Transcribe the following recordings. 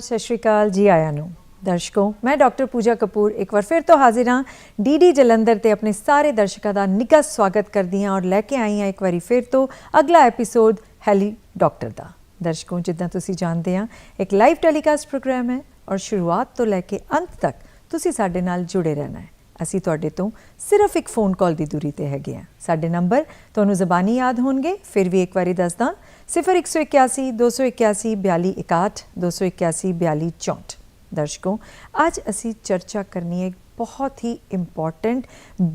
ਸਤਿ ਸ਼੍ਰੀ ਅਕਾਲ ਜੀ ਆਇਆਂ ਨੂੰ। ਦਰਸ਼ਕੋ, ਮੈਂ ਡਾਕਟਰ ਪੂਜਾ ਕਪੂਰ ਇੱਕ ਵਾਰ ਫਿਰ ਤੋਂ ਹਾਜ਼ਰ ਹਾਂ। ਡੀਡੀ ਜਲੰਧਰ ਤੇ ਆਪਣੇ ਸਾਰੇ ਦਰਸ਼ਕਾਂ ਦਾ ਨਿੱਘਾ ਸਵਾਗਤ ਕਰਦੀ ਹਾਂ ਔਰ ਲੈ ਕੇ ਆਈ ਹਾਂ ਇੱਕ ਵਾਰੀ ਫਿਰ ਤੋਂ ਅਗਲਾ ਐਪੀਸੋਡ ਹੈਲੀ ਡਾਕਟਰ ਦਾ। ਦਰਸ਼ਕੋ, ਜਿੱਦਾਂ ਤੁਸੀਂ ਜਾਣਦੇ ਆ ਇੱਕ ਲਾਈਵ ਟੈਲੀਕਾਸਟ ਪ੍ਰੋਗਰਾਮ ਹੈ ਔਰ ਸ਼ੁਰੂਆਤ ਤੋਂ ਲੈ ਕੇ ਅੰਤ ਤੱਕ ਤੁਸੀਂ ਸਾਡੇ ਨਾਲ ਜੁੜੇ ਰਹਿਣਾ ਹੈ। ਅਸੀਂ ਤੁਹਾਡੇ ਤੋਂ ਸਿਰਫ ਇੱਕ ਫੋਨ ਕਾਲ ਦੀ ਦੂਰੀ ਤੇ ਹੈਗੇ ਆ ਸਾਡੇ ਨੰਬਰ ਤੁਹਾਨੂੰ ਜ਼ਬਾਨੀ ਯਾਦ ਹੋਣਗੇ, ਫਿਰ ਵੀ ਇੱਕ ਵਾਰੀ ਦੱਸਦਾ 0181 281 4261 281 4264 ਦਰਸ਼ਕੋ, ਅੱਜ ਅਸੀਂ ਚਰਚਾ ਕਰਨੀ ਹੈ ਬਹੁਤ ਹੀ ਇੰਪੋਰਟੈਂਟ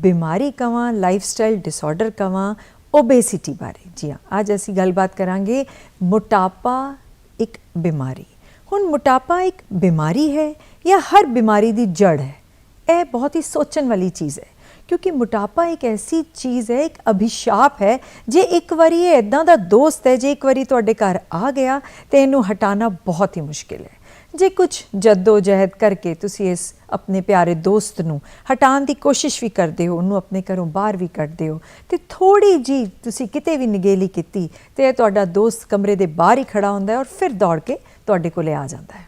ਬਿਮਾਰੀ ਕਵਾਂ ਲਾਈਫਸਟਾਈਲ ਡਿਸਆਰਡਰ ਕਵਾਂ ਓਬੇਸਿਟੀ ਬਾਰੇ। ਜੀ ਹਾਂ, ਅੱਜ ਅਸੀਂ ਗੱਲਬਾਤ ਕਰਾਂਗੇ ਮੋਟਾਪਾ ਇੱਕ ਬਿਮਾਰੀ। ਹੁਣ ਮੋਟਾਪਾ ਇੱਕ ਬਿਮਾਰੀ ਹੈ ਜਾਂ ਹਰ ਬਿਮਾਰੀ ਦੀ ਜੜ ਹੈ? ਇਹ ਬਹੁਤ ਹੀ ਸੋਚਣ ਵਾਲੀ ਚੀਜ਼ ਹੈ, ਕਿਉਂਕਿ ਮੋਟਾਪਾ ਇੱਕ ਐਸੀ ਚੀਜ਼ ਹੈ, ਇੱਕ ਅਭਿਸ਼ਾਪ ਹੈ, ਜੇ ਇੱਕ ਵਾਰੀ ਇਹ ਇਦਾਂ ਦਾ ਦੋਸਤ ਹੈ, ਜੇ ਇੱਕ ਵਾਰੀ ਤੁਹਾਡੇ ਘਰ ਆ ਗਿਆ, ਤੇ ਇਹਨੂੰ ਹਟਾਣਾ ਬਹੁਤ ਹੀ ਮੁਸ਼ਕਿਲ ਹੈ। ਜੇ ਕੁਝ ਜੱਦੋ ਜਹਿਦ ਕਰਕੇ ਤੁਸੀਂ ਇਸ ਆਪਣੇ ਪਿਆਰੇ ਦੋਸਤ ਨੂੰ ਹਟਾਉਣ ਦੀ ਕੋਸ਼ਿਸ਼ ਵੀ ਕਰਦੇ ਹੋ, ਉਹਨੂੰ ਆਪਣੇ ਘਰੋਂ ਬਾਹਰ ਵੀ ਕੱਢਦੇ ਹੋ, ਤੇ ਥੋੜੀ ਜੀ ਤੁਸੀਂ ਕਿਤੇ ਵੀ ਨਿਗੇਲੀ ਕੀਤੀ, ਤੇ ਇਹ ਤੁਹਾਡਾ ਦੋਸਤ ਕਮਰੇ ਦੇ ਬਾਹਰ ਹੀ ਖੜਾ ਹੁੰਦਾ ਹੈ ਔਰ ਫਿਰ ਦੌੜ ਕੇ ਤੁਹਾਡੇ ਕੋਲੇ ਆ ਜਾਂਦਾ ਹੈ।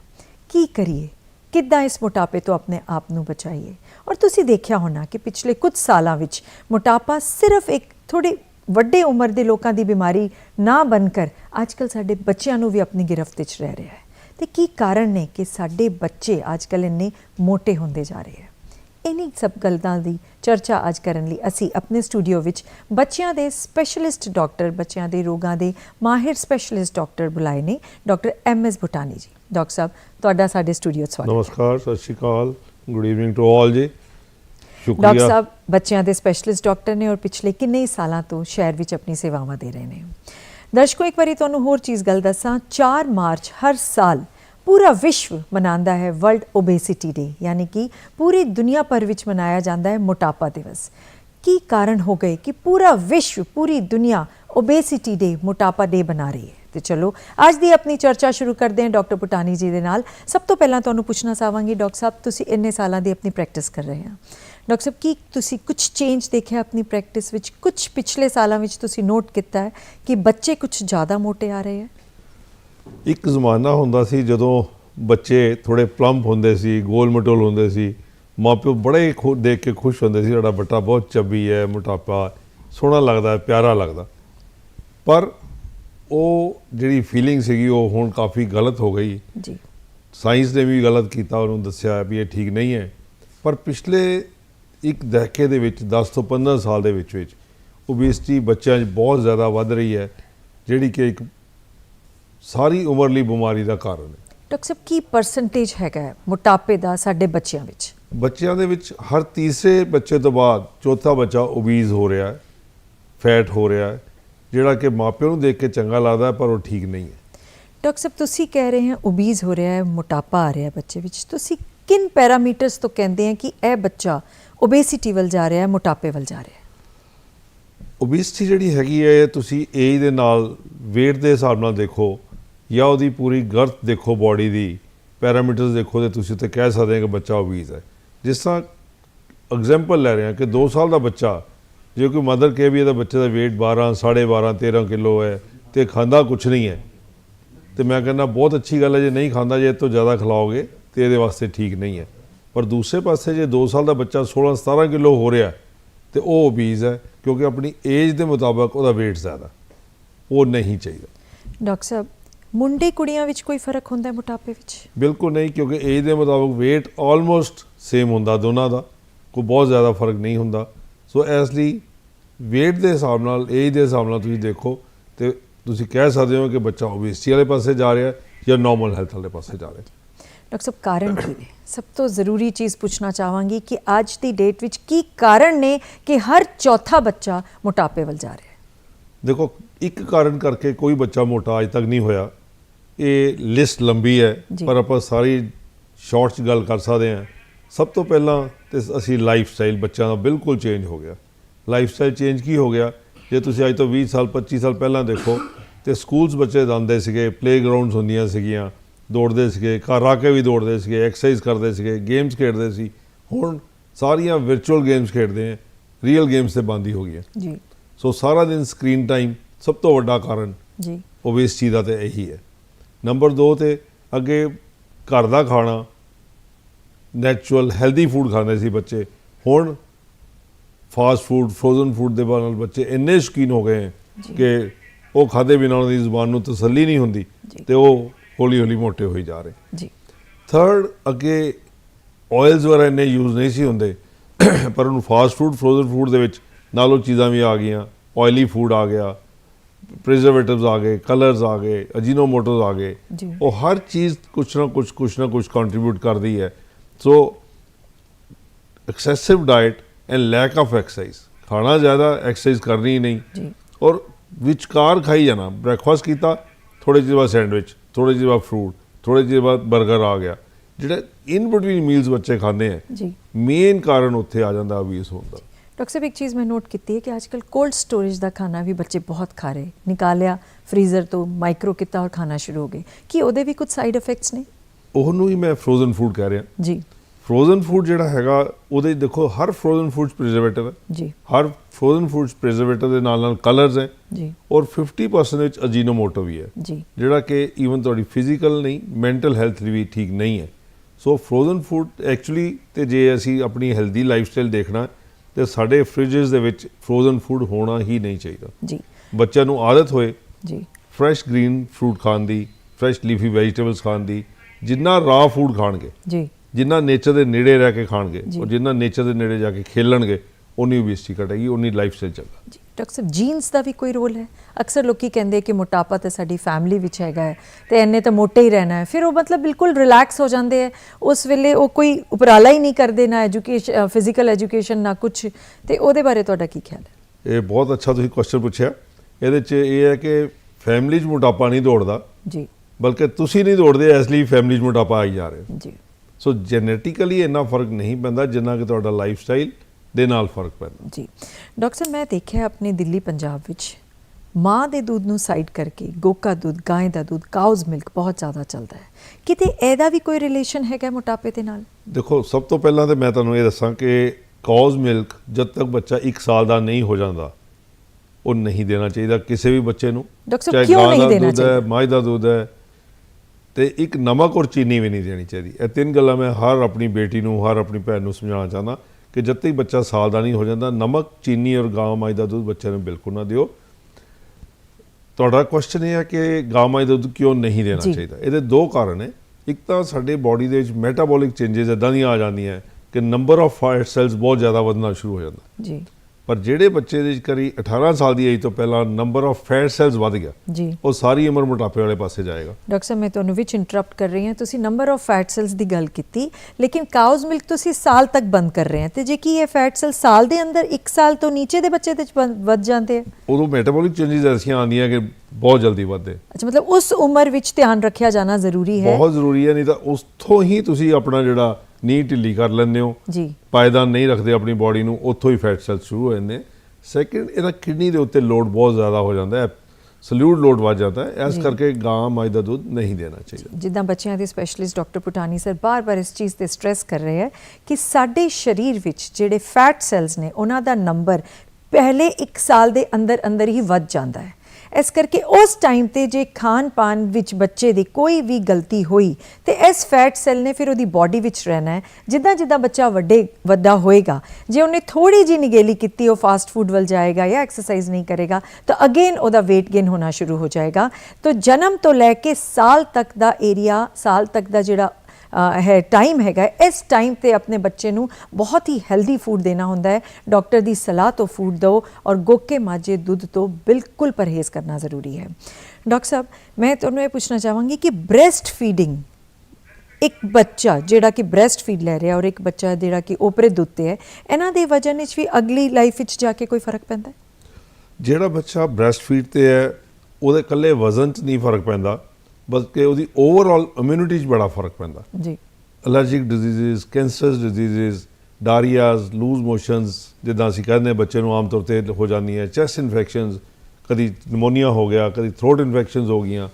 ਕੀ ਕਰੀਏ? ਕਿੱਦਾਂ ਇਸ ਮੋਟਾਪੇ ਤੋਂ ਆਪਣੇ ਆਪ ਨੂੰ ਬਚਾਈਏ? ਔਰ ਤੁਸੀਂ ਦੇਖਿਆ ਹੋਣਾ ਕਿ ਪਿਛਲੇ ਕੁਝ ਸਾਲਾਂ ਵਿੱਚ ਮੋਟਾਪਾ ਸਿਰਫ ਇੱਕ ਥੋੜੀ ਵੱਡੇ ਉਮਰ ਦੇ ਲੋਕਾਂ ਦੀ ਬਿਮਾਰੀ ਨਾ ਬਣਕਰ ਅੱਜਕੱਲ ਸਾਡੇ ਬੱਚਿਆਂ ਨੂੰ ਵੀ ਆਪਣੀ ਗਿਰਫਤ ਵਿੱਚ ਰਹਿ ਰਿਹਾ ਹੈ। ਤੇ ਕੀ ਕਾਰਨ ਨੇ ਕਿ ਸਾਡੇ ਬੱਚੇ ਅੱਜਕੱਲ ਇੰਨੇ ਮੋਟੇ ਹੁੰਦੇ ਜਾ ਰਹੇ ਹੈ? ਇਨੀ ਸਭ ਗੱਲਾਂ ਦੀ ਚਰਚਾ ਅੱਜ ਕਰਨ ਲਈ ਅਸੀਂ ਆਪਣੇ ਸਟੂਡੀਓ ਵਿੱਚ ਬੱਚਿਆਂ ਦੇ ਸਪੈਸ਼ਲਿਸਟ ਡਾਕਟਰ, ਬੱਚਿਆਂ ਦੇ ਰੋਗਾਂ ਦੇ ਮਾਹਿਰ ਸਪੈਸ਼ਲਿਸਟ ਡਾਕਟਰ ਬੁਲਾਏ ਨੇ, ਡਾਕਟਰ ਐਮ ਐਸ ਬੁਟਾਨੀ ਜੀ। ਡਾਕਟਰ ਸਾਹਿਬ ਤੁਹਾਡਾ ਸਾਡੇ ਸਟੂਡੀਓ 'ਚ ਸਵਾਗਤ ਹੈ। ਨਮਸਕਾਰ ਸਤਿ ਸ਼੍ਰੀ ਅਕਾਲ। ਗੁੱਡ ਈਵਨਿੰਗ ਟੂ ਆਲ ਜੀ। ਡਾਕਟਰ ਸ਼ੁਕਰੀਆ ਸਾਹਿਬ ਬੱਚਿਆਂ ਦੇ ਸਪੈਸ਼ਲਿਸਟ ਡਾਕਟਰ ਨੇ ਔਰ ਪਿਛਲੇ ਕਿੰਨੇ ਸਾਲਾਂ ਤੋਂ ਸ਼ਹਿਰ ਵਿੱਚ ਆਪਣੀ ਸੇਵਾਵਾਂ ਦੇ ਰਹੇ ਨੇ। ਦਰਸ਼ਕੋ ਇੱਕ ਵਾਰੀ ਤੁਹਾਨੂੰ ਹੋਰ ਚੀਜ਼ ਗੱਲ ਦੱਸਾਂ। 4 ਮਾਰਚ ਹਰ ਸਾਲ ਪੂਰਾ ਵਿਸ਼ਵ ਮਨਾਉਂਦਾ ਹੈ ਵਰਲਡ ਓਬੇਸਿਟੀ ਡੇ ਯਾਨੀ ਕਿ ਪੂਰੀ ਦੁਨੀਆ ਭਰ ਵਿੱਚ ਮਨਾਇਆ ਜਾਂਦਾ ਹੈ ਮੋਟਾਪਾ ਦਿਵਸ। ਕੀ ਕਾਰਨ ਹੋ ਗਏ ਕਿ ਪੂਰਾ ਵਿਸ਼ਵ ਪੂਰੀ ਦੁਨੀਆ ਓਬੇਸਿਟੀ ਡੇ ਮੋਟਾਪਾ ਡੇ ਬਣਾ ਰਹੀ ਹੈ? ਤੇ ਚਲੋ, ਅੱਜ ਦੀ ਆਪਣੀ ਚਰਚਾ ਸ਼ੁਰੂ ਕਰਦੇ ਹਾਂ ਡਾਕਟਰ ਪੁਟਾਨੀ ਜੀ ਦੇ ਨਾਲ। ਸਭ ਤੋਂ ਪਹਿਲਾਂ ਤੁਹਾਨੂੰ ਪੁੱਛਣਾ ਚਾਹਾਂਗੀ ਡਾਕਟਰ ਸਾਹਿਬ, ਤੁਸੀਂ ਇੰਨੇ ਸਾਲਾਂ ਦੀ ਆਪਣੀ ਪ੍ਰੈਕਟਿਸ ਕਰ ਰਹੇ ਹੋ। ਡਾਕਟਰ ਸਾਹਿਬ, ਕੀ ਤੁਸੀਂ ਕੁਝ ਚੇਂਜ ਦੇਖਿਆ ਆਪਣੀ ਪ੍ਰੈਕਟਿਸ ਵਿੱਚ? ਕੁਝ ਪਿਛਲੇ ਸਾਲਾਂ ਵਿੱਚ ਤੁਸੀਂ ਨੋਟ ਕੀਤਾ ਹੈ ਕਿ ਬੱਚੇ ਕੁਝ ਜ਼ਿਆਦਾ ਮੋਟੇ ਆ ਰਹੇ ਹੈ? ਇੱਕ ਜ਼ਮਾਨਾ ਹੁੰਦਾ ਸੀ ਜਦੋਂ ਬੱਚੇ ਥੋੜੇ ਪਲੰਪ ਹੁੰਦੇ ਸੀ, ਗੋਲ ਮਟੋਲ ਹੁੰਦੇ ਸੀ। ਮਾਪਿਓ ਬੜੇ ਖੁ, ਦੇਖ ਕੇ ਖੁਸ਼ ਹੁੰਦੇ ਸੀ, ਸਾਡਾ ਬੱਟਾ ਬਹੁਤ ਚੱਬੀ ਹੈ, ਮੋਟਾਪਾ, ਸੋਹਣਾ ਲੱਗਦਾ, ਪਿਆਰਾ ਲੱਗਦਾ। ਪਰ ਉਹ ਜਿਹੜੀ ਫੀਲਿੰਗ ਸੀਗੀ ਉਹ ਹੁਣ ਕਾਫੀ ਗਲਤ ਹੋ ਗਈ। ਜੀ। ਸਾਇੰਸ ਨੇ ਵੀ ਗਲਤ ਕੀਤਾ ਉਹਨੂੰ ਦੱਸਿਆ ਵੀ ਇਹ ਠੀਕ ਨਹੀਂ ਹੈ। ਪਰ ਪਿਛਲੇ ਇੱਕ ਦਹਾਕੇ ਦੇ ਵਿੱਚ 10 ਤੋਂ 15 ਸਾਲ ਦੇ ਵਿੱਚ ਵਿੱਚ ਓਬੇਸਿਟੀ ਬੱਚਿਆਂ 'ਚ ਬਹੁਤ ਜ਼ਿਆਦਾ ਵੱਧ ਰਹੀ ਹੈ ਜਿਹੜੀ ਕਿ ਇੱਕ ਸਾਰੀ ਉਮਰ ਲਈ ਬਿਮਾਰੀ ਦਾ ਕਾਰਨ ਹੈ। ਡਾਕਟਰ ਸਾਹਿਬ ਕੀ ਪਰਸੈਂਟੇਜ ਹੈਗਾ ਮੋਟਾਪੇ ਦਾ ਸਾਡੇ ਬੱਚਿਆਂ ਵਿੱਚ? ਬੱਚਿਆਂ ਦੇ ਵਿੱਚ ਹਰ ਤੀਸਰੇ ਬੱਚੇ ਤੋਂ ਬਾਅਦ ਚੌਥਾ ਬੱਚਾ ਓਬੀਜ਼ ਹੋ ਰਿਹਾ ਹੈ ਫੈਟ ਹੋ ਰਿਹਾ ਹੈ। ਜਿਹੜਾ ਕਿ ਮਾਪਿਆਂ ਨੂੰ ਦੇਖ ਕੇ ਚੰਗਾ ਲੱਗਦਾ ਪਰ ਉਹ ਠੀਕ ਨਹੀਂ ਹੈ। ਡਾਕਟਰ ਸਾਹਿਬ ਤੁਸੀਂ ਕਹਿ ਰਹੇ ਹੋ ਓਬੀਜ਼ ਹੋ ਰਿਹਾ ਹੈ ਮੋਟਾਪਾ ਆ ਰਿਹਾ ਹੈ ਬੱਚੇ ਵਿੱਚ। ਤੁਸੀਂ ਕਿਨ ਪੈਰਾਮੀਟਰਸ ਤੋਂ ਕਹਿੰਦੇ ਆ ਕਿ ਇਹ ਬੱਚਾ ਓਬੇਸਿਟੀ ਵੱਲ ਜਾ ਰਿਹਾ ਹੈ ਮੋਟਾਪੇ ਵੱਲ ਜਾ ਰਿਹਾ ਹੈ? ਓਬੇਸਿਟੀ ਜਿਹੜੀ ਹੈਗੀ ਹੈ ਤੁਸੀਂ ਏਜ ਦੇ ਨਾਲ weight ਦੇ ਹਿਸਾਬ ਨਾਲ ਦੇਖੋ ਜਾਂ ਉਹਦੀ ਪੂਰੀ ਗਰਥ ਦੇਖੋ ਬਾਡੀ ਦੀ ਪੈਰਾਮੀਟਰਸ ਦੇਖੋ ਤੇ ਤੁਸੀਂ ਤੇ ਕਹਿ ਸਕਦੇ ਹੋ ਕਿ ਬੱਚਾ ਓਬੀਜ਼ ਹੈ। ਜਿਸ ਤਰ੍ਹਾਂ ਐਗਜ਼ਾਮਪਲ ਲੈ ਰਹੇ ਹਾਂ ਕਿ 2 ਸਾਲ ਦਾ ਬੱਚਾ ਜੇ ਕੋਈ ਮਦਰ ਕਹੇ ਵੀ ਇਹਦਾ ਬੱਚੇ ਦਾ weight 12 12.5 13 ਕਿਲੋ ਹੈ ਤੇ ਖਾਂਦਾ ਕੁਝ ਨਹੀਂ ਹੈ ਤੇ ਮੈਂ ਕਹਿੰਦਾ ਬਹੁਤ ਅੱਛੀ ਗੱਲ ਹੈ ਜੇ ਨਹੀਂ ਖਾਂਦਾ ਜੇ ਇਹ ਤੋਂ ਜ਼ਿਆਦਾ ਖਿਲਾਓਗੇ ਤੇ ਇਹਦੇ ਵਾਸਤੇ ਠੀਕ ਨਹੀਂ ਹੈ। ਪਰ ਦੂਸਰੇ ਪਾਸੇ ਜੇ 2 ਸਾਲ ਦਾ ਬੱਚਾ 16 17 ਕਿਲੋ ਹੋ ਰਿਹਾ ਤੇ ਉਹ ਓਬੀਜ਼ ਹੈ ਕਿਉਂਕਿ ਆਪਣੀ ਏਜ ਦੇ ਮੁਤਾਬਕ ਉਹਦਾ weight ਜ਼ਿਆਦਾ ਉਹ ਨਹੀਂ ਚਾਹੀਦਾ। ਡਾਕਟਰ ਸਾਹਿਬ ਮੁੰਡੇ ਕੁੜੀਆਂ ਵਿੱਚ ਕੋਈ ਫ਼ਰਕ ਹੁੰਦਾ ਹੈ ਮੋਟਾਪੇ ਵਿੱਚ? ਬਿਲਕੁਲ ਨਹੀਂ ਕਿਉਂਕਿ ਏਜ ਦੇ ਮੁਤਾਬਕ weight ਆਲਮੋਸਟ ਸੇਮ ਹੁੰਦਾ ਦੋਨਾਂ ਦਾ ਕੋਈ ਬਹੁਤ ਜ਼ਿਆਦਾ ਫ਼ਰਕ ਨਹੀਂ ਹੁੰਦਾ। ਸੋ ਇਸ ਲਈ weight ਦੇ ਹਿਸਾਬ ਨਾਲ ਏਜ ਦੇ ਹਿਸਾਬ ਨਾਲ ਤੁਸੀਂ ਦੇਖੋ ਤੇ ਤੁਸੀਂ ਕਹਿ ਸਕਦੇ ਹੋ ਕਿ ਬੱਚਾ ਓਬੇਸਿਟੀ ਵਾਲੇ ਪਾਸੇ ਜਾ ਰਿਹਾ ਹੈ ਜਾਂ ਨਾਰਮਲ ਹੈਲਥ ਵਾਲੇ ਪਾਸੇ ਜਾ ਰਿਹਾ ਹੈ। ਡਾਕਟਰ ਸਾਹਿਬ ਕਾਰਨ ਕੀ ਨੇ? ਸਭ ਤੋਂ ਜ਼ਰੂਰੀ ਚੀਜ਼ ਪੁੱਛਣਾ ਚਾਹਾਂਗੀ ਕਿ ਅੱਜ ਦੀ ਡੇਟ ਵਿੱਚ ਕੀ ਕਾਰਨ ਨੇ ਕਿ ਹਰ ਚੌਥਾ ਬੱਚਾ ਮੋਟਾਪੇ ਵੱਲ ਜਾ ਰਿਹਾ ਹੈ? ਦੇਖੋ ਇੱਕ ਕਾਰਨ ਕਰਕੇ ਕੋਈ ਬੱਚਾ ਮੋਟਾ ਅਜ ਤੱਕ ਨਹੀਂ ਹੋਇਆ। ਇਹ ਲਿਸਟ ਲੰਬੀ ਹੈ। ਪਰ ਆਪਾਂ ਸਾਰੀ ਸ਼ਾਰਟ 'ਚ ਗੱਲ ਕਰ ਸਕਦੇ ਹਾਂ। ਸਭ ਤੋਂ ਪਹਿਲਾਂ ਤੇ ਅਸੀਂ ਲਾਈਫ ਸਟਾਈਲ ਬੱਚਿਆਂ ਦਾ ਬਿਲਕੁਲ ਚੇਂਜ ਹੋ ਗਿਆ। ਲਾਈਫ ਸਟਾਈਲ ਚੇਂਜ ਕੀ ਹੋ ਗਿਆ? ਜੇ ਤੁਸੀਂ ਅੱਜ ਤੋਂ 20 ਸਾਲ 25 ਸਾਲ ਪਹਿਲਾਂ ਦੇਖੋ ਤੇ ਸਕੂਲਸ ਬੱਚੇ ਜਾਂਦੇ ਸੀਗੇ ਪਲੇਗਰਾਉਂਡਸ ਹੁੰਦੀਆਂ ਸੀਗੀਆਂ ਦੌੜਦੇ ਸੀਗੇ ਘਰ ਆ ਕੇ ਵੀ ਦੌੜਦੇ ਸੀਗੇ ਐਕਸਰਸਾਈਜ਼ ਕਰਦੇ ਸੀਗੇ ਗੇਮਸ ਖੇਡਦੇ ਸੀ। ਹੁਣ ਸਾਰੀਆਂ ਵਰਚੁਅਲ ਗੇਮਸ ਖੇਡਦੇ ਆ ਰੀਅਲ ਗੇਮਸ ਤੇ ਬੰਦ ਹੀ ਹੋ ਗਈਆਂ। ਜੀ। ਸੋ ਸਾਰਾ ਦਿਨ ਸਕਰੀਨ ਟਾਈਮ ਸਭ ਤੋਂ ਵੱਡਾ ਕਾਰਨ ਜੀ। ਓਬੇਸਿਟੀ ਦਾ ਤੇ ਇਹੀ ਹੈ। ਨੰਬਰ 2 ਤੇ ਅੱਗੇ ਘਰ ਦਾ ਖਾਣਾ ਨੈਚੁਰਲ ਹੈਲਦੀ ਫੂਡ ਖਾਂਦੇ ਸੀ ਬੱਚੇ। ਹੁਣ ਫਾਸਟ ਫੂਡ ਫਰੋਜ਼ਨ ਫੂਡ ਦੇ ਨਾਲ ਬੱਚੇ ਇੰਨੇ ਸ਼ੌਕੀਨ ਹੋ ਗਏ। ਕਿ ਉਹ ਖਾਦੇ ਬਿਨਾਂ ਉਹਨਾਂ ਦੀ ਜ਼ੁਬਾਨ ਨੂੰ ਤਸੱਲੀ ਨਹੀਂ ਹੁੰਦੀ। ਤੇ ਉਹ ਹੌਲੀ ਹੌਲੀ ਮੋਟੇ ਹੋਈ ਜਾ ਰਹੇ ਜੀ ਥਰਡ ਅੱਗੇ ਆਇਲਸ ਵਗੈਰਾ ਇੰਨੇ ਯੂਜ਼ ਨਹੀਂ ਸੀ ਹੁੰਦੇ ਪਰ ਉਹਨੂੰ ਫਾਸਟ ਫੂਡ ਫਰੋਜ਼ਨ ਫੂਡ ਦੇ ਵਿੱਚ ਨਾਲ ਉਹ ਚੀਜ਼ਾਂ ਵੀ ਆ ਗਈਆਂ ਆਇਲੀ ਫੂਡ ਆ ਗਿਆ ਪ੍ਰੀਜ਼ਰਵੇਟਿਵਸ ਆ ਗਏ ਕਲਰਸ ਆ ਗਏ ਅਜੀਨੋਮੋਟੋਸ ਆ ਗਏ। ਉਹ ਹਰ ਚੀਜ਼ ਕੁਛ ਨਾ ਕੁਛ ਕੁਛ ਨਾ ਕੁਛ ਕੰਟਰੀਬਿਊਟ ਕਰਦੀ ਹੈ so excessive diet and lack of exercise ਖਾਣਾ ਜ਼ਿਆਦਾ ਐਕਸਰਸਾਈਜ਼ ਕਰਨੀ ਹੀ ਨਹੀਂ ਜੀ ਔਰ ਵਿਚਕਾਰ ਖਾਈ ਜਾਣਾ ਬ੍ਰੇਕਫਾਸਟ ਕੀਤਾ ਥੋੜੇ ਜਿਹੇ ਬਾਅਦ ਸੈਂਡਵਿਚ ਥੋੜੇ ਜਿਹੇ ਬਾਅਦ ਫਰੂਟ ਥੋੜੇ ਜਿਹੇ ਬਾਅਦ 버ਗਰ ਆ ਗਿਆ ਜਿਹੜਾ ਇਨ ਬਿਟਵੀਨ ਮੀਲਸ ਬੱਚੇ ਖਾਂਦੇ ਆ ਜੀ ਮੇਨ ਕਾਰਨ ਉੱਥੇ ਆ ਜਾਂਦਾ ਅਬੀਸ ਹੋਣ ਦਾ ਡਾਕਟਰ ਸਾਹਿਬ ਇੱਕ ਚੀਜ਼ ਮੈਂ ਨੋਟ ਕੀਤੀ ਹੈ ਕਿ ਅੱਜਕੱਲ ਕੋਲਡ ਸਟੋਰੇਜ ਦਾ ਖਾਣਾ ਵੀ ਬੱਚੇ ਬਹੁਤ ਖਾ ਰਹੇ ਨਿਕਾਲਿਆ ਫ੍ਰੀਜ਼ਰ ਤੋਂ ਮਾਈਕਰੋ ਕੀਤਾ ਔਰ ਖਾਣਾ ਸ਼ੁਰੂ ਹੋ ਗਏ ਕੀ ਉਹਦੇ ਵੀ ਕੁਝ ਸਾਈਡ ਇਫੈਕਟਸ ਨੇ ਉਹਨੂੰ ਹੀ ਮੈਂ ਫਰੋਜ਼ਨ ਫੂਡ ਕਹਿ ਰਿਹਾ ਜੀ ਫਰੋਜ਼ਨ ਫੂਡ ਜਿਹੜਾ ਹੈਗਾ ਉਹਦੇ ਦੇਖੋ ਹਰ ਫਰੋਜ਼ਨ ਫੂਡ 'ਚ ਪ੍ਰੀਜ਼ਰਵੇਟਿਵ ਹੈ। ਜੀ। ਹਰ ਫਰੋਜ਼ਨ ਫੂਡ 'ਚ ਪ੍ਰੀਜ਼ਰਵੇਟਿਵ ਦੇ ਨਾਲ ਨਾਲ ਕਲਰਸ ਹੈ। ਜੀ। ਔਰ 50% ਵਿੱਚ ਅਜੀਨੋਮੋਟੋ ਵੀ ਹੈ। ਜੀ। ਜਿਹੜਾ ਕਿ ਈਵਨ ਤੁਹਾਡੀ ਫਿਜ਼ੀਕਲ ਨਹੀਂ ਮੈਂਟਲ ਹੈਲਥ ਲਈ ਵੀ ਠੀਕ ਨਹੀਂ ਹੈ। ਸੋ ਫਰੋਜ਼ਨ ਫੂਡ ਐਕਚੁਅਲੀ ਤੇ ਜੇ ਅਸੀਂ ਆਪਣੀ ਹੈਲਦੀ ਲਾਈਫਸਟਾਈਲ ਦੇਖਣਾ ਤੇ ਸਾਡੇ ਫ੍ਰਿਜਸ ਦੇ ਵਿੱਚ ਫਰੋਜ਼ਨ ਫੂਡ ਹੋਣਾ ਹੀ ਨਹੀਂ ਚਾਹੀਦਾ। ਜੀ। ਬੱਚਿਆਂ ਨੂੰ ਆਦਤ ਹੋਏ ਜੀ। ਫਰੈਸ਼ ਗ੍ਰੀਨ ਫਰੂਟ ਖਾਣ ਦੀ ਫਰੈਸ਼ ਲੀਫੀ ਵੈਜੀਟੇਬਲਸ ਖਾਣ ਦੀ ਜਿੰਨਾ ਰਾ ਫੂਡ ਖਾਣਗੇ। ਜੀ। ਜਿੰਨਾ ਨੇਚਰ ਦੇ ਨੇੜੇ ਰਹਿ ਕੇ ਖਾਣਗੇ। ਔਰ ਜਿੰਨਾ ਨੇਚਰ ਦੇ ਨੇੜੇ ਜਾ ਕੇ ਖੇਲਣਗੇ ਉਨੀ ਓਬੇਸਿਟੀ ਘਟੇਗੀ ਉਨੀ ਲਾਈਫ ਸਟਾਈਲ ਚੱਲਦਾ ਜੀ ਡਾਕਟਰ ਸਾਹਿਬ ਜੀਨਸ ਦਾ ਵੀ ਕੋਈ ਰੋਲ ਹੈ? ਅਕਸਰ ਲੋਕੀ ਕਹਿੰਦੇ ਕਿ ਮੋਟਾਪਾ ਤਾਂ ਸਾਡੀ ਫੈਮਿਲੀ ਵਿੱਚ ਹੈਗਾ ਹੈ ਤੇ ਐਨੇ ਤਾਂ ਮੋਟੇ ਹੀ ਰਹਿਣਾ ਹੈ। ਫਿਰ ਉਹ ਮਤਲਬ ਬਿਲਕੁਲ ਰਿਲੈਕਸ ਹੋ ਜਾਂਦੇ ਹੈ। ਉਸ ਵੇਲੇ ਉਹ ਕੋਈ ਉਪਰਾਲਾ ਹੀ ਨਹੀਂ ਕਰਦੇ ਨਾ ਐਜੂਕੇਸ਼ਨ ਫਿਜ਼ੀਕਲ ਐਜੂਕੇਸ਼ਨ ਨਾ ਕੁਝ ਤੇ ਉਹਦੇ ਬਾਰੇ ਤੁਹਾਡਾ ਕੀ ਖਿਆਲ ਹੈ? ਇਹ ਬਹੁਤ ਅੱਛਾ ਤੁਸੀਂ ਕੁਐਸਚਨ ਪੁੱਛਿਆ। ਇਹਦੇ 'ਚ ਇਹ ਹੈ ਕਿ ਫੈਮਿਲੀ 'ਚ ਮੋਟਾਪਾ ਨਹੀਂ ਦੌੜਦਾ ਜੀ। ਬਲਕਿ ਤੁਸੀਂ ਨਹੀਂ ਦੌੜਦੇ ਇਸ ਲਈ ਫੈਮਿਲੀ 'ਚ ਮੋਟਾਪਾ ਆਈ ਜਾ ਰਿਹਾ। ਜੀ। ਸੋ ਜੈਨੇਟਿਕਲੀ ਇੰਨਾ ਫ਼ਰਕ ਨਹੀਂ ਪੈਂਦਾ ਜਿੰਨਾ ਕਿ ਤੁਹਾਡਾ ਲਾਈਫ ਸਟਾਈਲ ਦੇ ਨਾਲ ਫ਼ਰਕ ਪੈਂਦਾ। ਜੀ। ਡਾਕਟਰ ਮੈਂ ਦੇਖਿਆ ਆਪਣੇ ਦਿੱਲੀ ਪੰਜਾਬ ਵਿੱਚ ਮਾਂ ਦੇ ਦੁੱਧ ਨੂੰ ਸਾਈਡ ਕਰਕੇ ਗੋਕਾ ਦੁੱਧ ਗਾਂ ਦਾ ਦੁੱਧ ਕਾਊਜ਼ ਮਿਲਕ ਬਹੁਤ ਜ਼ਿਆਦਾ ਚੱਲਦਾ ਹੈ। ਕਿਤੇ ਇਹਦਾ ਵੀ ਕੋਈ ਰਿਲੇਸ਼ਨ ਹੈਗਾ ਮੋਟਾਪੇ ਦੇ ਨਾਲ? ਦੇਖੋ ਸਭ ਤੋਂ ਪਹਿਲਾਂ ਤੇ ਮੈਂ ਤੁਹਾਨੂੰ ਇਹ ਦੱਸਾਂ ਕਿ ਕੌਜ਼ ਮਿਲਕ ਜਦ ਤੱਕ ਬੱਚਾ 1 ਸਾਲ ਦਾ ਨਹੀਂ ਹੋ ਜਾਂਦਾ ਉਹ ਨਹੀਂ ਦੇਣਾ ਚਾਹੀਦਾ ਕਿਸੇ ਵੀ ਬੱਚੇ ਨੂੰ। ਡਾਕਟਰ ਚਾਹੇ ਗਾਂ ਨਹੀਂ ਦਾ ਦੇਣਾ ਦੁੱਧ ਹੈ ਚਾਹੀਦਾ? ਮੱਝ ਦਾ ਦੁੱਧ ਹੈ ਤੇ ਇੱਕ ਨਮਕ ਔਰ ਚੀਨੀ ਵੀ ਨਹੀਂ ਦੇਣੀ ਚਾਹੀਦੀ। ਇਹ ਤਿੰਨ ਗੱਲਾਂ ਮੈਂ ਹਰ ਆਪਣੀ ਬੇਟੀ ਨੂੰ ਹਰ ਆਪਣੀ ਭੈਣ ਨੂੰ ਸਮਝਾਉਣਾ ਚਾਹੁੰਦਾ ਕਿ ਜਦ ਤੱਕ ਬੱਚਾ ਸਾਲ ਦਾ ਨਹੀਂ ਹੋ ਜਾਂਦਾ ਨਮਕ ਚੀਨੀ ਔਰ ਗਾਂ ਮੱਝ ਦਾ ਦੁੱਧ ਬੱਚੇ ਨੂੰ ਬਿਲਕੁਲ ਨਾ ਦਿਓ। ਤੁਹਾਡਾ ਕੁਐਸਚਨ ਇਹ ਹੈ ਕਿ ਗਾਂ ਮੱਝ ਦਾ ਦੁੱਧ ਕਿਉਂ ਨਹੀਂ ਦੇਣਾ। ਚਾਹੀਦਾ? ਇਹਦੇ ਦੋ ਕਾਰਨ ਹੈ ਇੱਕ ਤਾਂ ਸਾਡੇ ਬਾਡੀ ਦੇ ਵਿੱਚ ਮੈਟਾਬੋਲਿਕ ਚੇਂਜਸ ਇਦਾਂ ਦੀਆਂ ਆ ਜਾਂਦੀਆਂ ਕਿ ਨੰਬਰ ਆਫ ਫਾਇਰ ਸੈਲਸ ਬਹੁਤ ਜ਼ਿਆਦਾ ਵਧਣਾ ਸ਼ੁਰੂ ਹੋ ਜਾਂਦਾ। ਜੀ। ਪਰ ਜਿਹੜੇ ਬੱਚੇ ਦੇ ਕਰੀ 18 ਸਾਲ ਦੀ ਏਜ ਤੋਂ ਪਹਿਲਾਂ ਨੰਬਰ ਆਫ ਫੈਟ ਸੈਲਸ ਵੱਧ ਗਿਆ ਜੀ। ਉਹ ਸਾਰੀ ਉਮਰ ਮੋਟਾਪੇ ਵਾਲੇ ਪਾਸੇ ਜਾਏਗਾ। ਡਾਕਟਰ ਸਾਹਿਬ ਮੈਂ ਤੁਹਾਨੂੰ ਵਿੱਚ ਇੰਟਰਰਪਟ ਕਰ ਰਹੀ ਹਾਂ। ਤੁਸੀਂ ਨੰਬਰ ਆਫ ਫੈਟ ਸੈਲਸ ਦੀ ਗੱਲ ਕੀਤੀ ਲੇਕਿਨ ਕਾਊਜ਼ ਮਿਲਕ ਤੁਸੀਂ ਸਾਲ ਤੱਕ ਬੰਦ ਕਰ ਰਹੇ ਹੋ। ਤੇ ਜੇ ਕੀ ਇਹ ਫੈਟ ਸੈਲ ਸਾਲ ਦੇ ਅੰਦਰ 1 ਸਾਲ ਤੋਂ ਨੀਚੇ ਦੇ ਬੱਚੇ ਦੇ ਵੱਧ ਜਾਂਦੇ ਆ? ਉਦੋਂ ਮੈਟਾਬੋਲਿਕ ਚੇਂਜਸ ਐਸੀਆਂ ਆਉਂਦੀਆਂ ਕਿ ਬਹੁਤ ਜਲਦੀ ਵੱਧਦੇ। ਅੱਛਾ ਮਤਲਬ ਉਸ ਉਮਰ ਵਿੱਚ ਧਿਆਨ ਰੱਖਿਆ ਜਾਣਾ ਜ਼ਰੂਰੀ ਹੈ। ਬਹੁਤ ਜ਼ਰੂਰੀ ਹੈ ਨਹੀਂ ਤਾਂ ਉਸ ਤੋਂ ਹੀ ਤੁਸੀਂ ਆਪਣਾ ਜਿਹੜਾ ਨੀਂਹ ਢਿੱਲੀ ਕਰ ਲੈਂਦੇ ਹੋ। ਜੀ। ਪਾਇਦਾਨ ਨਹੀਂ ਰੱਖਦੇ ਆਪਣੀ ਬਾਡੀ ਨੂੰ ਉੱਥੋਂ ਹੀ ਫੈਟ ਸੈਲ ਸ਼ੁਰੂ ਹੋ ਜਾਂਦੇ। ਸੈਕਿੰਡ ਇਹਦਾ ਕਿਡਨੀ ਦੇ ਉੱਤੇ ਲੋਡ ਬਹੁਤ ਜ਼ਿਆਦਾ ਹੋ ਜਾਂਦਾ ਹੈ। ਸੋਲਿਊਟ ਲੋਡ ਵੱਧ ਜਾਂਦਾ ਹੈ। ਇਸ। ਕਰਕੇ ਗਾਂ ਮੱਝ ਦਾ ਦੁੱਧ ਨਹੀਂ ਦੇਣਾ ਚਾਹੀਦਾ। ਜਿੱਦਾਂ ਬੱਚਿਆਂ ਦੇ ਸਪੈਸ਼ਲਿਸਟ ਡਾਕਟਰ ਪੁਟਾਨੀ ਸਰ ਬਾਰ-ਬਾਰ ਇਸ ਚੀਜ਼ ਤੇ ਸਟ੍ਰੈਸ ਕਰ ਰਹੇ ਹੈ ਕਿ ਸਾਡੇ ਸਰੀਰ ਵਿੱਚ ਜਿਹੜੇ ਫੈਟ ਸੈਲਸ ਨੇ ਉਹਨਾਂ ਦਾ ਨੰਬਰ ਪਹਿਲੇ 1 ਸਾਲ ਦੇ ਅੰਦਰ ਅੰਦਰ ਹੀ ਵੱਧ ਜਾਂਦਾ ਹੈ। ਇਸ ਕਰਕੇ ਉਸ ਟਾਈਮ ਤੇ ਜੇ ਖਾਣ ਪਾਣ ਵਿੱਚ ਬੱਚੇ ਦੀ ਕੋਈ ਵੀ ਗਲਤੀ ਹੋਈ, ਤੇ ਇਸ ਫੈਟ ਸੈੱਲ ਨੇ ਫਿਰ ਉਹਦੀ ਬਾਡੀ ਵਿੱਚ ਰਹਿਣਾ ਹੈ। ਜਿੱਦਾਂ ਜਿੱਦਾਂ ਬੱਚਾ ਵੱਡੇ, ਵੱਡਾ ਹੋਏਗਾ, ਜੇ ਉਹਨੇ ਥੋੜੀ ਜੀ ਨਿਗੇਲੀ ਕੀਤੀ, ਉਹ ਫਾਸਟ ਫੂਡ ਵੱਲ ਜਾਏਗਾ ਜਾਂ ਐਕਸਰਸਾਈਜ਼ ਨਹੀਂ ਕਰੇਗਾ, ਤਾਂ ਅਗੇਨ ਉਹਦਾ weight gain ਹੋਣਾ ਸ਼ੁਰੂ ਹੋ ਜਾਏਗਾ। ਤਾਂ ਜਨਮ ਤੋਂ ਲੈ ਕੇ ਸਾਲ ਤੱਕ ਦਾ ਏਰੀਆ ਸਾਲ ਤੱਕ ਦਾ ਜਿਹੜਾ ਹੈ ਟਾਈਮ ਹੈਗਾ ਇਸ ਟਾਈਮ ਤੇ ਆਪਣੇ ਬੱਚੇ ਨੂੰ ਬਹੁਤ ਹੀ ਹੈਲਦੀ ਫੂਡ ਦੇਣਾ ਹੁੰਦਾ ਹੈ। ਡਾਕਟਰ ਦੀ ਸਲਾਹ ਤੋਂ ਫੂਡ ਦਿਓ ਔਰ ਗੋਕੇ ਮਾਝੇ ਦੁੱਧ ਤੋਂ ਬਿਲਕੁਲ ਪਰਹੇਜ਼ ਕਰਨਾ ਜ਼ਰੂਰੀ ਹੈ। ਡਾਕਟਰ ਸਾਹਿਬ, ਮੈਂ ਤੁਹਾਨੂੰ ਇਹ ਪੁੱਛਣਾ ਚਾਹਾਂਗੀ ਕਿ ਬ੍ਰੈਸਟ ਫੀਡਿੰਗ ਇੱਕ ਬੱਚਾ ਜਿਹੜਾ ਕਿ ਬ੍ਰੈਸਟ ਫੀਡ ਲੈ ਰਿਹਾ ਔਰ ਇੱਕ ਬੱਚਾ ਜਿਹੜਾ ਕਿ ਓਪਰੇ ਦੁੱਧ ਤੇ ਹੈ, ਇਹਨਾਂ ਦੇ ਵਜਨ ਵਿੱਚ ਵੀ ਅਗਲੀ ਲਾਈਫ ਵਿੱਚ ਜਾ ਕੇ ਕੋਈ ਫ਼ਰਕ ਪੈਂਦਾ ਹੈ? ਜਿਹੜਾ ਬੱਚਾ ਬ੍ਰੈਸਟ ਫੀਡ ਤੇ ਹੈ, ਉਹਦੇ ਇਕੱਲੇ ਵਜ਼ਨ 'ਚ ਨਹੀਂ ਫ਼ਰਕ ਪੈਂਦਾ। ਬਲਕਿ ਉਹਦੀ ਓਵਰਆਲ ਇਮਿਊਨਿਟੀ 'ਚ ਬੜਾ ਫ਼ਰਕ ਪੈਂਦਾ। ਜੀ। Allergic diseases cancers diseases diarrhoeas loose motions ਜਿੱਦਾਂ ਅਸੀਂ ਕਹਿੰਦੇ ਹਾਂ ਬੱਚੇ ਨੂੰ ਆਮ ਤੌਰ ਤੇ ਹੋ ਜਾਂਦੀਆਂ ਚੈਸਟ ਇਨਫੈਕਸ਼ਨਸ ਕਦੀ ਨਮੋਨੀਆ ਹੋ ਗਿਆ ਕਦੀ ਥਰੋਟ ਇਨਫੈਕਸ਼ਨਸ ਹੋ ਗਈਆਂ।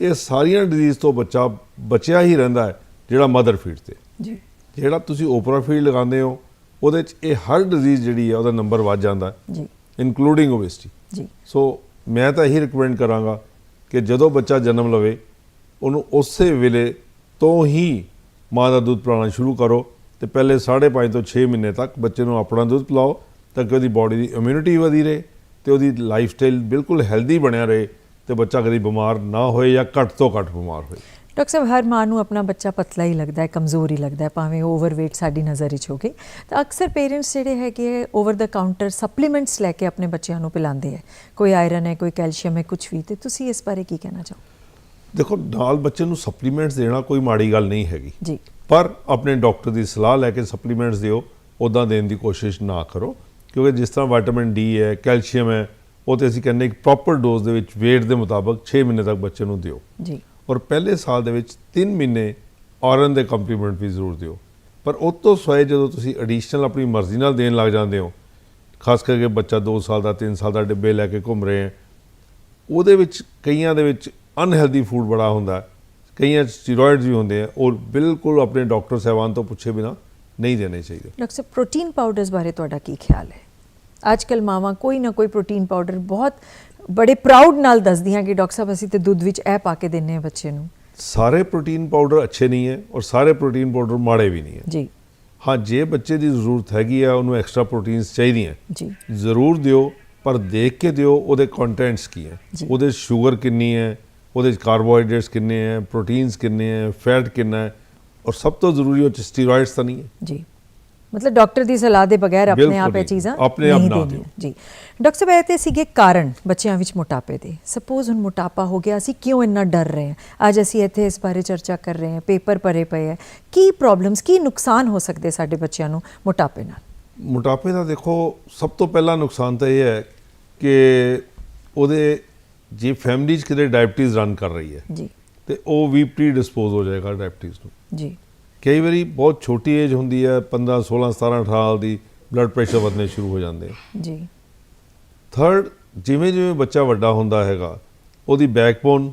ਇਹ ਸਾਰੀਆਂ ਡਿਜ਼ੀਜ਼ ਤੋਂ ਬੱਚਾ ਬਚਿਆ ਹੀ ਰਹਿੰਦਾ ਹੈ ਜਿਹੜਾ ਮਦਰ ਫੀਡ ਤੇ। ਜੀ। ਜਿਹੜਾ ਤੁਸੀਂ ਓਪਰਾ ਫੀਡ ਲਗਾਉਂਦੇ ਹੋ ਉਹਦੇ 'ਚ ਇਹ ਹਰ ਡਿਜ਼ੀਜ਼ ਜਿਹੜੀ ਹੈ ਉਹਦਾ ਨੰਬਰ ਵੱਧ ਜਾਂਦਾ ਹੈ ਜੀ। ਇਨਕਲੂਡਿੰਗ ਓਬੇਸਿਟੀ ਜੀ। ਸੋ ਮੈਂ ਤਾਂ ਇਹੀ ਰეკਮੈਂਡ ਕਰਾਂਗਾ ਕਿ ਜਦੋਂ ਬੱਚਾ ਜਨਮ ਲਵੇ ਉਹਨੂੰ ਉਸੇ ਵੇਲੇ ਤੋਂ ਹੀ ਮਾਂ ਦਾ ਦੁੱਧ ਪਿਲਾਉਣਾ ਸ਼ੁਰੂ ਕਰੋ ਤੇ ਪਹਿਲੇ 5.5 ਤੋਂ 6 ਮਹੀਨੇ ਤੱਕ ਬੱਚੇ ਨੂੰ ਆਪਣਾ ਦੁੱਧ ਪਿਲਾਓ ਤਾਂ ਕਿ ਉਹਦੀ ਬਾਡੀ ਦੀ ਇਮਿਊਨਿਟੀ ਵਧੀ ਰਹੇ ਤੇ ਉਹਦੀ ਲਾਈਫ ਸਟਾਈਲ ਬਿਲਕੁਲ ਹੈਲਦੀ ਬਣਿਆ ਰਹੇ ਤੇ ਬੱਚਾ ਕਦੀ ਬਿਮਾਰ ਨਾ ਹੋਏ ਜਾਂ ਘੱਟ ਤੋਂ ਘੱਟ ਬਿਮਾਰ ਹੋਏ। ਡਾਕਟਰ ਸਾਹਿਬ, ਹਰ ਮਾਂ ਨੂੰ ਆਪਣਾ ਬੱਚਾ ਪਤਲਾ ਹੀ ਲੱਗਦਾ ਹੈ, ਕਮਜ਼ੋਰ ਹੀ ਲੱਗਦਾ ਹੈ, ਭਾਵੇਂ ਓਵਰਵੇਟ ਸਾਡੀ ਨਜ਼ਰ ਵਿੱਚ ਹੋਵੇ। ਤਾਂ ਅਕਸਰ ਪੇਰੈਂਟਸ ਜਿਹੜੇ ਹੈਗੇ ਓਵਰ ਦਾ ਕਾਊਂਟਰ ਸਪਲੀਮੈਂਟਸ ਲੈ ਕੇ ਆਪਣੇ ਬੱਚਿਆਂ ਨੂੰ ਪਿਲਾਉਂਦੇ ਹੈ। ਕੋਈ ਆਇਰਨ ਹੈ, ਕੋਈ ਕੈਲਸ਼ੀਅਮ ਹੈ ਕੁਝ ਵੀ ਤੇ ਤੁਸੀਂ ਇਸ ਬਾਰੇ ਕੀ ਕਹਿਣਾ ਚਾਹੋ ਦੇਖੋ ਨਾਲ ਬੱਚੇ ਨੂੰ ਸਪਲੀਮੈਂਟਸ ਦੇਣਾ ਕੋਈ ਮਾੜੀ ਗੱਲ ਨਹੀਂ ਹੈਗੀ। ਜੀ। ਪਰ ਆਪਣੇ ਡਾਕਟਰ ਦੀ ਸਲਾਹ ਲੈ ਕੇ ਸਪਲੀਮੈਂਟਸ ਦਿਓ ਉਦਾਂ ਦੇਣ ਦੀ ਕੋਸ਼ਿਸ਼ ਨਾ ਕਰੋ। ਕਿਉਂਕਿ ਜਿਸ ਤਰ੍ਹਾਂ ਵਿਟਾਮਿਨ ਡੀ ਹੈ ਕੈਲਸ਼ੀਅਮ ਹੈ ਉਹ ਤੇ ਅਸੀਂ ਕਹਿੰਦੇ ਇੱਕ ਪ੍ਰੋਪਰ ਡੋਜ਼ ਦੇ ਵਿੱਚ weight ਦੇ ਮੁਤਾਬਕ 6 ਮਹੀਨੇ ਤੱਕ ਬੱਚੇ ਨੂੰ ਦਿਓ। ਜੀ। ਔਰ ਪਹਿਲੇ ਸਾਲ ਦੇ ਵਿੱਚ 3 ਮਹੀਨੇ ਔਰਨ ਦੇ ਕੰਪਲੀਮੈਂਟ ਵੀ ਜ਼ਰੂਰ ਦਿਓ। ਪਰ ਉਸ ਤੋਂ ਸਵਾਏ ਜਦੋਂ ਤੁਸੀਂ ਐਡੀਸ਼ਨਲ ਆਪਣੀ ਮਰਜ਼ੀ ਨਾਲ ਦੇਣ ਲੱਗ ਜਾਂਦੇ ਹੋ ਖਾਸ ਕਰਕੇ ਬੱਚਾ 2 ਸਾਲ ਦਾ 3 ਸਾਲ ਦਾ ਡੱਬੇ ਲੈ ਕੇ ਘੁੰਮ ਰਹੇ ਹੈ ਉਹਦੇ ਵਿੱਚ ਕਈਆਂ ਦੇ ਵਿੱਚ ਅਨਹੈਲਦੀ ਫੂਡ ਬੜਾ ਹੁੰਦਾ ਹੈ। ਕਈਆਂ ਸਟੀਰੋਇਡਸ ਵੀ ਹੁੰਦੇ ਆ ਔਰ ਬਿਲਕੁਲ ਆਪਣੇ ਡਾਕਟਰ ਸਾਹਿਬਾਨ ਤੋਂ ਪੁੱਛੇ ਬਿਨਾ ਨਹੀਂ ਦੇਣੇ ਚਾਹੀਦੇ। ਡਾਕਟਰ ਸਾਹਿਬ ਪ੍ਰੋਟੀਨ ਪਾਊਡਰਸ ਬਾਰੇ ਤੁਹਾਡਾ ਕੀ ਖਿਆਲ ਹੈ? ਅੱਜ ਕੱਲ ਮਾਵਾਂ ਕੋਈ ਨਾ ਕੋਈ ਪ੍ਰੋਟੀਨ ਪਾਊਡਰ ਬਹੁਤ ਬੜੇ ਪ੍ਰਾਊਡ ਨਾਲ ਦੱਸਦੀਆਂ ਕਿ ਡਾਕਟਰ ਸਾਹਿਬ ਅਸੀਂ ਤੇ ਦੁੱਧ ਵਿੱਚ ਇਹ ਪਾ ਕੇ ਦਿੰਨੇ ਆ ਬੱਚੇ ਨੂੰ। ਸਾਰੇ ਪ੍ਰੋਟੀਨ ਪਾਊਡਰ ਅੱਛੇ ਨਹੀਂ ਹੈ ਔਰ ਸਾਰੇ ਪ੍ਰੋਟੀਨ ਪਾਊਡਰ ਮਾੜੇ ਵੀ ਨਹੀਂ ਹੈ। ਜੀ। ਹਾਂ ਜੇ ਬੱਚੇ ਦੀ ਜ਼ਰੂਰਤ ਹੈਗੀ ਆ ਉਹਨੂੰ ਐਕਸਟਰਾ ਪ੍ਰੋਟੀਨਸ ਚਾਹੀਦੀਆਂ ਜੀ। ਜ਼ਰੂਰ ਦਿਓ ਪਰ ਦੇਖ ਕੇ ਦਿਓ ਉਹਦੇ ਕੰਟੈਂਟਸ ਕੀ ਹੈ। ਉਹਦੇ ਸ਼ੂਗਰ ਕਿੰਨੀ ਹੈ ਉਹਦੇ ਚ ਕਾਰਬੋਹਾਈਡਰੇਟਸ ਕਿੰਨੇ ਹੈ ਪ੍ਰੋਟੀਨਸ ਕਿੰਨੇ ਹੈ ਫੈਟ ਕਿੰਨਾ ਹੈ ਔਰ ਸਭ ਤੋਂ ਜ਼ਰੂਰੀ ਉਹ ਚ ਸਟੀਰੋਇਡਸ ਤਾਂ ਨਹੀਂ ਹੈ। ਜੀ। ਮਤਲਬ ਡਾਕਟਰ ਦੀ ਸਲਾਹ ਦੇ ਬਗੈਰ ਆਪਣੇ ਆਪ ਇਹ। ਚੀਜ਼ਾਂ ਆਪਣੇ ਆਪ ਨਾ। ਦਿਓ। ਜੀ। ਡਾਕਟਰ ਸਾਹਿਬ ਇਹ ਤੇ ਸੀਗੇ ਕਾਰਨ ਬੱਚਿਆਂ ਵਿੱਚ ਮੋਟਾਪੇ ਦੇ। ਸਪੋਜ਼ ਹੁਣ ਮੋਟਾਪਾ ਹੋ ਗਿਆ ਅਸੀਂ ਕਿਉਂ ਇੰਨਾ ਡਰ ਰਹੇ ਹਾਂ? ਅੱਜ ਅਸੀਂ ਇੱਥੇ ਇਸ ਬਾਰੇ ਚਰਚਾ ਕਰ ਰਹੇ ਹਾਂ ਪੇਪਰ ਭਰੇ ਪਏ ਹੈ। ਕੀ ਪ੍ਰੋਬਲਮਸ ਕੀ ਨੁਕਸਾਨ ਹੋ ਸਕਦੇ ਸਾਡੇ ਬੱਚਿਆਂ ਨੂੰ ਮੋਟਾਪੇ ਨਾਲ? ਮੋਟਾਪੇ ਦਾ ਦੇਖੋ ਸਭ ਤੋਂ ਪਹਿਲਾ ਨੁਕਸਾਨ ਤਾਂ ਇਹ ਹੈ ਕਿ ਉਹਦੇ ਜੇ ਫੈਮਿਲੀ 'ਚ ਕਿਤੇ ਡਾਇਬਟੀਜ਼ ਰਨ ਕਰ ਰਹੀ ਹੈ ਜੀ। ਤੇ ਉਹ ਵੀ ਪ੍ਰੀ ਡਿਸਪੋਜ਼ ਹੋ ਜਾਏਗਾ ਡਾਇਬਟੀਜ਼ ਨੂੰ। ਜੀ। ਕਈ ਵਾਰੀ ਬਹੁਤ ਛੋਟੀ ਏਜ ਹੁੰਦੀ ਹੈ 15 16 17 18 ਸਾਲ ਦੀ ਬਲੱਡ ਪ੍ਰੈਸ਼ਰ ਵਧਨੇ ਸ਼ੁਰੂ ਹੋ ਜਾਂਦੇ ਜੀ। ਥਰਡ ਜਿਵੇਂ ਜਿਵੇਂ ਬੱਚਾ ਵੱਡਾ ਹੁੰਦਾ ਹੈਗਾ ਉਹਦੀ ਬੈਕਬੋਨ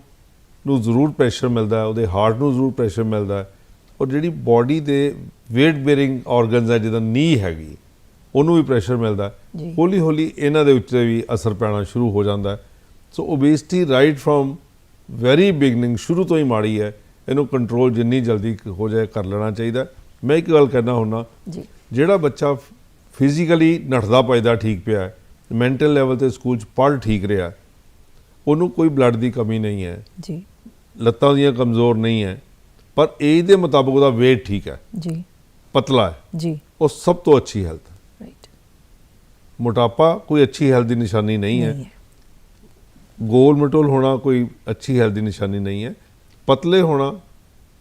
ਨੂੰ ਜ਼ਰੂਰ ਪ੍ਰੈਸ਼ਰ ਮਿਲਦਾ ਹੈ ਉਹਦੇ ਹਾਰਟ ਨੂੰ ਜ਼ਰੂਰ ਪ੍ਰੈਸ਼ਰ ਮਿਲਦਾ ਹੈ ਔਰ ਜਿਹੜੀ ਬਾਡੀ ਦੇ weight bearing organs ਹੈ ਜਿੱਦਾਂ ਨੀ ਹੈਗੀ ਉਹਨੂੰ ਵੀ ਪ੍ਰੈਸ਼ਰ ਮਿਲਦਾ ਹੌਲੀ ਹੌਲੀ ਇਹਨਾਂ ਦੇ ਉੱਤੇ ਵੀ ਅਸਰ ਪੈਣਾ ਸ਼ੁਰੂ ਹੋ ਜਾਂਦਾ ਹੈ। So obesity right from very beginning ਸ਼ੁਰੂ ਤੋਂ ਹੀ ਮਾੜੀ ਹੈ। ਇਹਨੂੰ ਕੰਟਰੋਲ ਜਿੰਨੀ ਜਲਦੀ ਹੋ ਜਾਏ ਕਰ ਲੈਣਾ ਚਾਹੀਦਾ। ਮੈਂ ਇੱਕ ਗੱਲ ਕਹਿਣਾ ਹੁੰਨਾ ਜੀ। ਜਿਹੜਾ ਬੱਚਾ ਫਿਜ਼ੀਕਲੀ ਨੱਠਦਾ ਭੱਜਦਾ ਠੀਕ ਪਿਆ ਹੈ ਮੈਂਟਲ ਲੈਵਲ ਤੇ ਸਕੂਲ ਚ ਪੜ੍ਹ ਠੀਕ ਰਿਹਾ ਉਹਨੂੰ ਕੋਈ ਬਲੱਡ ਦੀ ਕਮੀ ਨਹੀਂ ਹੈ। ਜੀ। ਲੱਤਾਂ ਉਹਦੀਆਂ ਕਮਜ਼ੋਰ ਨਹੀਂ ਹੈ ਪਰ ਏਜ ਦੇ ਮੁਤਾਬਕ ਉਹਦਾ weight ਠੀਕ ਹੈ। ਜੀ। ਪਤਲਾ ਹੈ। ਜੀ। ਉਹ ਸਭ ਤੋਂ ਅੱਛੀ ਹੈਲਥ ਰਾਈਟ ਮੋਟਾਪਾ ਕੋਈ ਅੱਛੀ ਹੈਲਥ ਦੀ ਨਿਸ਼ਾਨੀ ਨਹੀਂ ਹੈ। ਗੋਲ ਮਟੋਲ ਹੋਣਾ ਕੋਈ ਅੱਛੀ ਹੈਲਥ ਦੀ ਨਿਸ਼ਾਨੀ ਨਹੀਂ ਹੈ। ਪਤਲੇ ਹੋਣਾ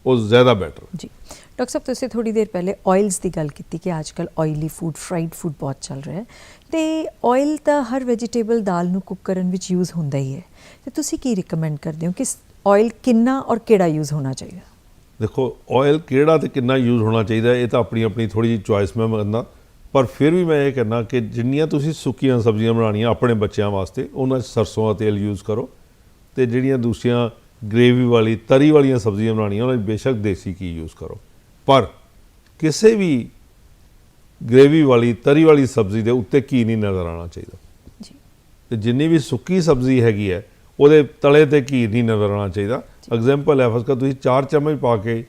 ਉਹ ਜ਼ਿਆਦਾ ਬੈਟਰ ਜੀ। ਡਾਕਟਰ ਸਾਹਿਬ ਤੁਸੀਂ ਥੋੜੀ ਦੇਰ ਪਹਿਲੇ ਆਇਲਸ ਦੀ ਗੱਲ ਕੀਤੀ ਕਿ ਅੱਜਕੱਲ ਆਇਲੀ ਫੂਡ ਫਰਾਈਡ ਫੂਡ ਬਹੁਤ ਚੱਲ ਰਿਹਾ ਹੈ। ਤੇ ਆਇਲ ਤਾਂ ਹਰ ਵੈਜੀਟੇਬਲ ਦਾਲ ਨੂੰ ਕੁੱਕ ਕਰਨ ਵਿੱਚ ਯੂਜ਼ ਹੁੰਦਾ ਹੀ ਹੈ। ਤੇ ਤੁਸੀਂ ਕੀ ਰეკਮੈਂਡ ਕਰਦੇ ਹੋ ਕਿ ਆਇਲ ਕਿੰਨਾ ਔਰ ਕਿਹੜਾ ਯੂਜ਼ ਹੋਣਾ ਚਾਹੀਦਾ? ਦੇਖੋ ਆਇਲ ਕਿਹੜਾ ਤੇ ਕਿੰਨਾ ਯੂਜ਼ ਹੋਣਾ ਚਾਹੀਦਾ ਇਹ ਤਾਂ ਆਪਣੀ ਆਪਣੀ ਥੋੜੀ ਜਿਹੀ ਚੁਆਇਸ ਮੈਂ ਮੰਨਦਾ। ਪਰ ਫਿਰ ਵੀ ਮੈਂ ਇਹ ਕਹਿਣਾ ਕਿ ਜਿੰਨੀਆਂ ਤੁਸੀਂ ਸੁੱਕੀਆਂ ਸਬਜ਼ੀਆਂ ਬਣਾਉਣੀਆਂ ਆਪਣੇ ਬੱਚਿਆਂ ਵਾਸਤੇ ਉਹਨਾਂ 'ਚ ਸਰਸੋਂ ਦਾ ਤੇਲ ਯੂਜ਼ ਕਰੋ ਤੇ ਜਿਹੜੀਆਂ ਦੂਸਰੀਆਂ ਗ੍ਰੇਵੀ ਵਾਲੀ ਤਰੀ ਵਾਲੀਆਂ ਸਬਜ਼ੀਆਂ ਬਣਾਉਣੀਆਂ ਉਹਨਾਂ 'ਚ ਬੇਸ਼ੱਕ ਦੇਸੀ ਘੀ ਯੂਜ਼ ਕਰੋ। ਪਰ ਕਿਸੇ ਵੀ ਗ੍ਰੇਵੀ ਵਾਲੀ ਤਰੀ ਵਾਲੀ ਸਬਜ਼ੀ ਦੇ ਉੱਤੇ ਘੀ ਨਹੀਂ ਨਜ਼ਰ ਆਉਣਾ ਚਾਹੀਦਾ। ਜੀ। ਤੇ ਜਿੰਨੀ ਵੀ ਸੁੱਕੀ ਸਬਜ਼ੀ ਹੈਗੀ ਹੈ ਉਹਦੇ ਤਲੇ ਤੇ ਘੀ ਨਹੀਂ ਨਜ਼ਰ ਆਉਣਾ ਚਾਹੀਦਾ। ਐਗਜ਼ਾਮਪਲ ਹੈ ਫਸਕਾ ਤੁਸੀਂ 4 ਚਮਚ ਪਾ ਕੇ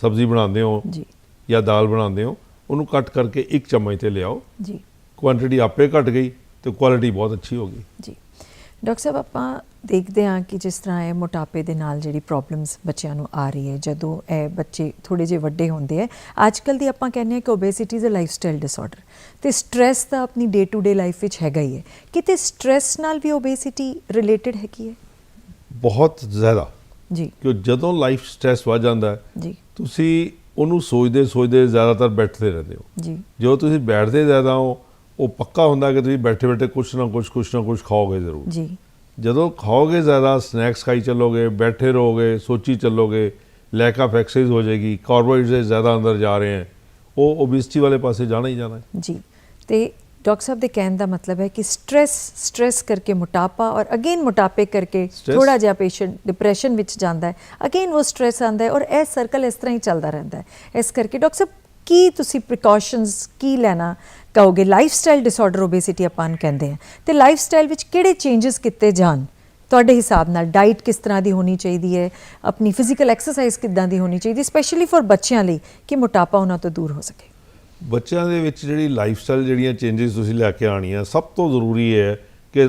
ਸਬਜ਼ੀ ਬਣਾਉਂਦੇ ਹੋ ਜੀ। ਜਾਂ ਦਾਲ ਬਣਾਉਂਦੇ ਹੋ ਉਹਨੂੰ ਕੱਟ ਕਰਕੇ ਇੱਕ ਚਮਚ ਤੇ ਲਿਆਓ। ਜੀ। ਕੁਆਂਟੀਟੀ ਆਪੇ ਘਟ ਗਈ ਤੇ ਕੁਆਲਿਟੀ ਬਹੁਤ ਅੱਛੀ ਹੋ ਗਈ। ਜੀ। ਡਾਕਟਰ ਸਾਹਿਬ ਆਪਾਂ ਦੇਖਦੇ ਹਾਂ ਕਿ ਜਿਸ ਤਰ੍ਹਾਂ ਇਹ ਮੋਟਾਪੇ ਦੇ ਨਾਲ ਜਿਹੜੀ ਪ੍ਰੋਬਲਮਸ ਬੱਚਿਆਂ ਨੂੰ ਆ ਰਹੀ ਹੈ ਜਦੋਂ ਇਹ ਬੱਚੇ ਥੋੜੇ ਜਿਹਾ ਵੱਡੇ ਹੁੰਦੇ ਹੈ ਅੱਜ ਅੱਜਕੱਲ ਦੀ ਆਪਾਂ ਕਹਿੰਦੇ ਹਾਂ ਕਿ obesity is a life style disorder ਤੇ ਸਟ्रेस ਤਾਂ ਆਪਣੀ ਡੇ ਟੂ ਡੇ ਲਾਈਫ ਵਿੱਚ ਹੈਗਾ ਹੀ ਹੈ। ਕਿਤੇ ਸਟ्रेस ਨਾਲ ਵੀ ਓਬੇਸਿਟੀ ਰਿਲੇਟਡ ਹੈ ਕੀ ਹੈ? ਬਹੁਤ ਜ਼ਿਆਦਾ। ਜੀ। ਕਿ ਜਦੋਂ ਲਾਈਫ ਸਟ्रेस ਵੱਧ ਜਾਂਦਾ ਹੈ ਜੀ। ਤੁਸੀਂ ਉਹਨੂੰ ਸੋਚਦੇ ਸੋਚਦੇ ਜ਼ਿਆਦਾਤਰ ਬੈਠਦੇ ਰਹਿੰਦੇ ਹੋ। ਜੀ। ਜਦੋਂ ਤੁਸੀਂ ਬੈਠਦੇ ਜ਼ਿਆਦਾ ਹੋ ਉਹ ਪੱਕਾ ਹੁੰਦਾ ਕਿ ਤੁਸੀਂ ਬੈਠੇ ਬੈਠੇ ਕੁਛ ਨਾ ਕੁਛ ਕੁਛ ਨਾ ਕੁਛ ਖਾਓਗੇ ਜ਼ਰੂਰ। ਜੀ। ਜਦੋਂ ਖਾਓਗੇ ਜ਼ਿਆਦਾ ਸਨੈਕਸ ਖਾਈ ਚੱਲੋਗੇ ਬੈਠੇ ਰਹੋਗੇ ਸੋਚੀ ਚੱਲੋਗੇ ਲੈਕ ਆਫ ਐਕਸਰਸਾਈਜ਼ ਹੋ ਜਾਏਗੀ ਕਾਰਬੋਹਾਈਡਰੇਟ ਜ਼ਿਆਦਾ ਅੰਦਰ ਜਾ ਰਹੇ ਹਨ ਉਹ ਓਬੇਸਿਟੀ ਵਾਲੇ ਪਾਸੇ ਜਾਣਾ ਹੀ ਜਾਣਾ ਜੀ। ਤੇ डॉक्टर ਸਾਹਿਬ ਦੇ ਕਹਿਣ ਦਾ ਮਤਲਬ ਹੈ ਕਿ ਸਟ्रेस ਸਟ्रेस ਕਰਕੇ ਮੋਟਾਪਾ ਔਰ ਅਗੇਨ ਮੋਟਾਪੇ ਕਰਕੇ ਥੋੜਾ ਜਿਹਾ ਪੇਸ਼ੈਂਟ ਡਿਪਰੈਸ਼ਨ ਵਿੱਚ ਜਾਂਦਾ ਹੈ। ਅਗੇਨ ਉਹ ਸਟ्रेस ਆਂਦਾ ਹੈ ਔਰ ਇਹ ਸਰਕਲ ਇਸ ਤਰ੍ਹਾਂ ਹੀ ਚੱਲਦਾ ਰਹਿੰਦਾ ਹੈ। ਇਸ ਕਰਕੇ ਡਾਕਟਰ ਸਾਹਿਬ ਕੀ ਤੁਸੀਂ ਪ੍ਰੀਕਾਸ਼ਨਸ ਕੀ ਲੈਣਾ ਕਹੋਗੇ? ਲਾਈਫ ਸਟਾਈਲ ਡਿਸਆਰਡਰ ਓਬੇਸਿਟੀ ਆਪਾਂ ਕਹਿੰਦੇ ਆ। ਤੇ ਲਾਈਫ ਸਟਾਈਲ ਵਿੱਚ ਕਿਹੜੇ ਚੇਂਜਸ ਕੀਤੇ ਜਾਣ? ਤੁਹਾਡੇ ਹਿਸਾਬ ਨਾਲ ਡਾਈਟ ਕਿਸ ਤਰ੍ਹਾਂ ਦੀ ਹੋਣੀ ਚਾਹੀਦੀ ਹੈ? ਆਪਣੀ ਫਿਜ਼ੀਕਲ ਐਕਸਰਸਾਈਜ਼ ਕਿੱਦਾਂ ਦੀ ਹੋਣੀ ਚਾਹੀਦੀ ਸਪੈਸ਼ਲੀ ਫॉर ਬੱਚਿਆਂ ਲਈ ਕਿ ਮੋਟਾਪਾ ਉਹਨਾਂ ਤੋਂ ਦੂਰ ਹੋ ਸਕੇ। ਬੱਚਿਆਂ ਦੇ ਵਿੱਚ ਜਿਹੜੀ ਲਾਈਫ ਸਟਾਈਲ ਜਿਹੜੀਆਂ ਚੇਂਜਸ ਤੁਸੀਂ ਲੈ ਕੇ ਆਣੀਆਂ ਸਭ ਤੋਂ ਜ਼ਰੂਰੀ ਹੈ ਕਿ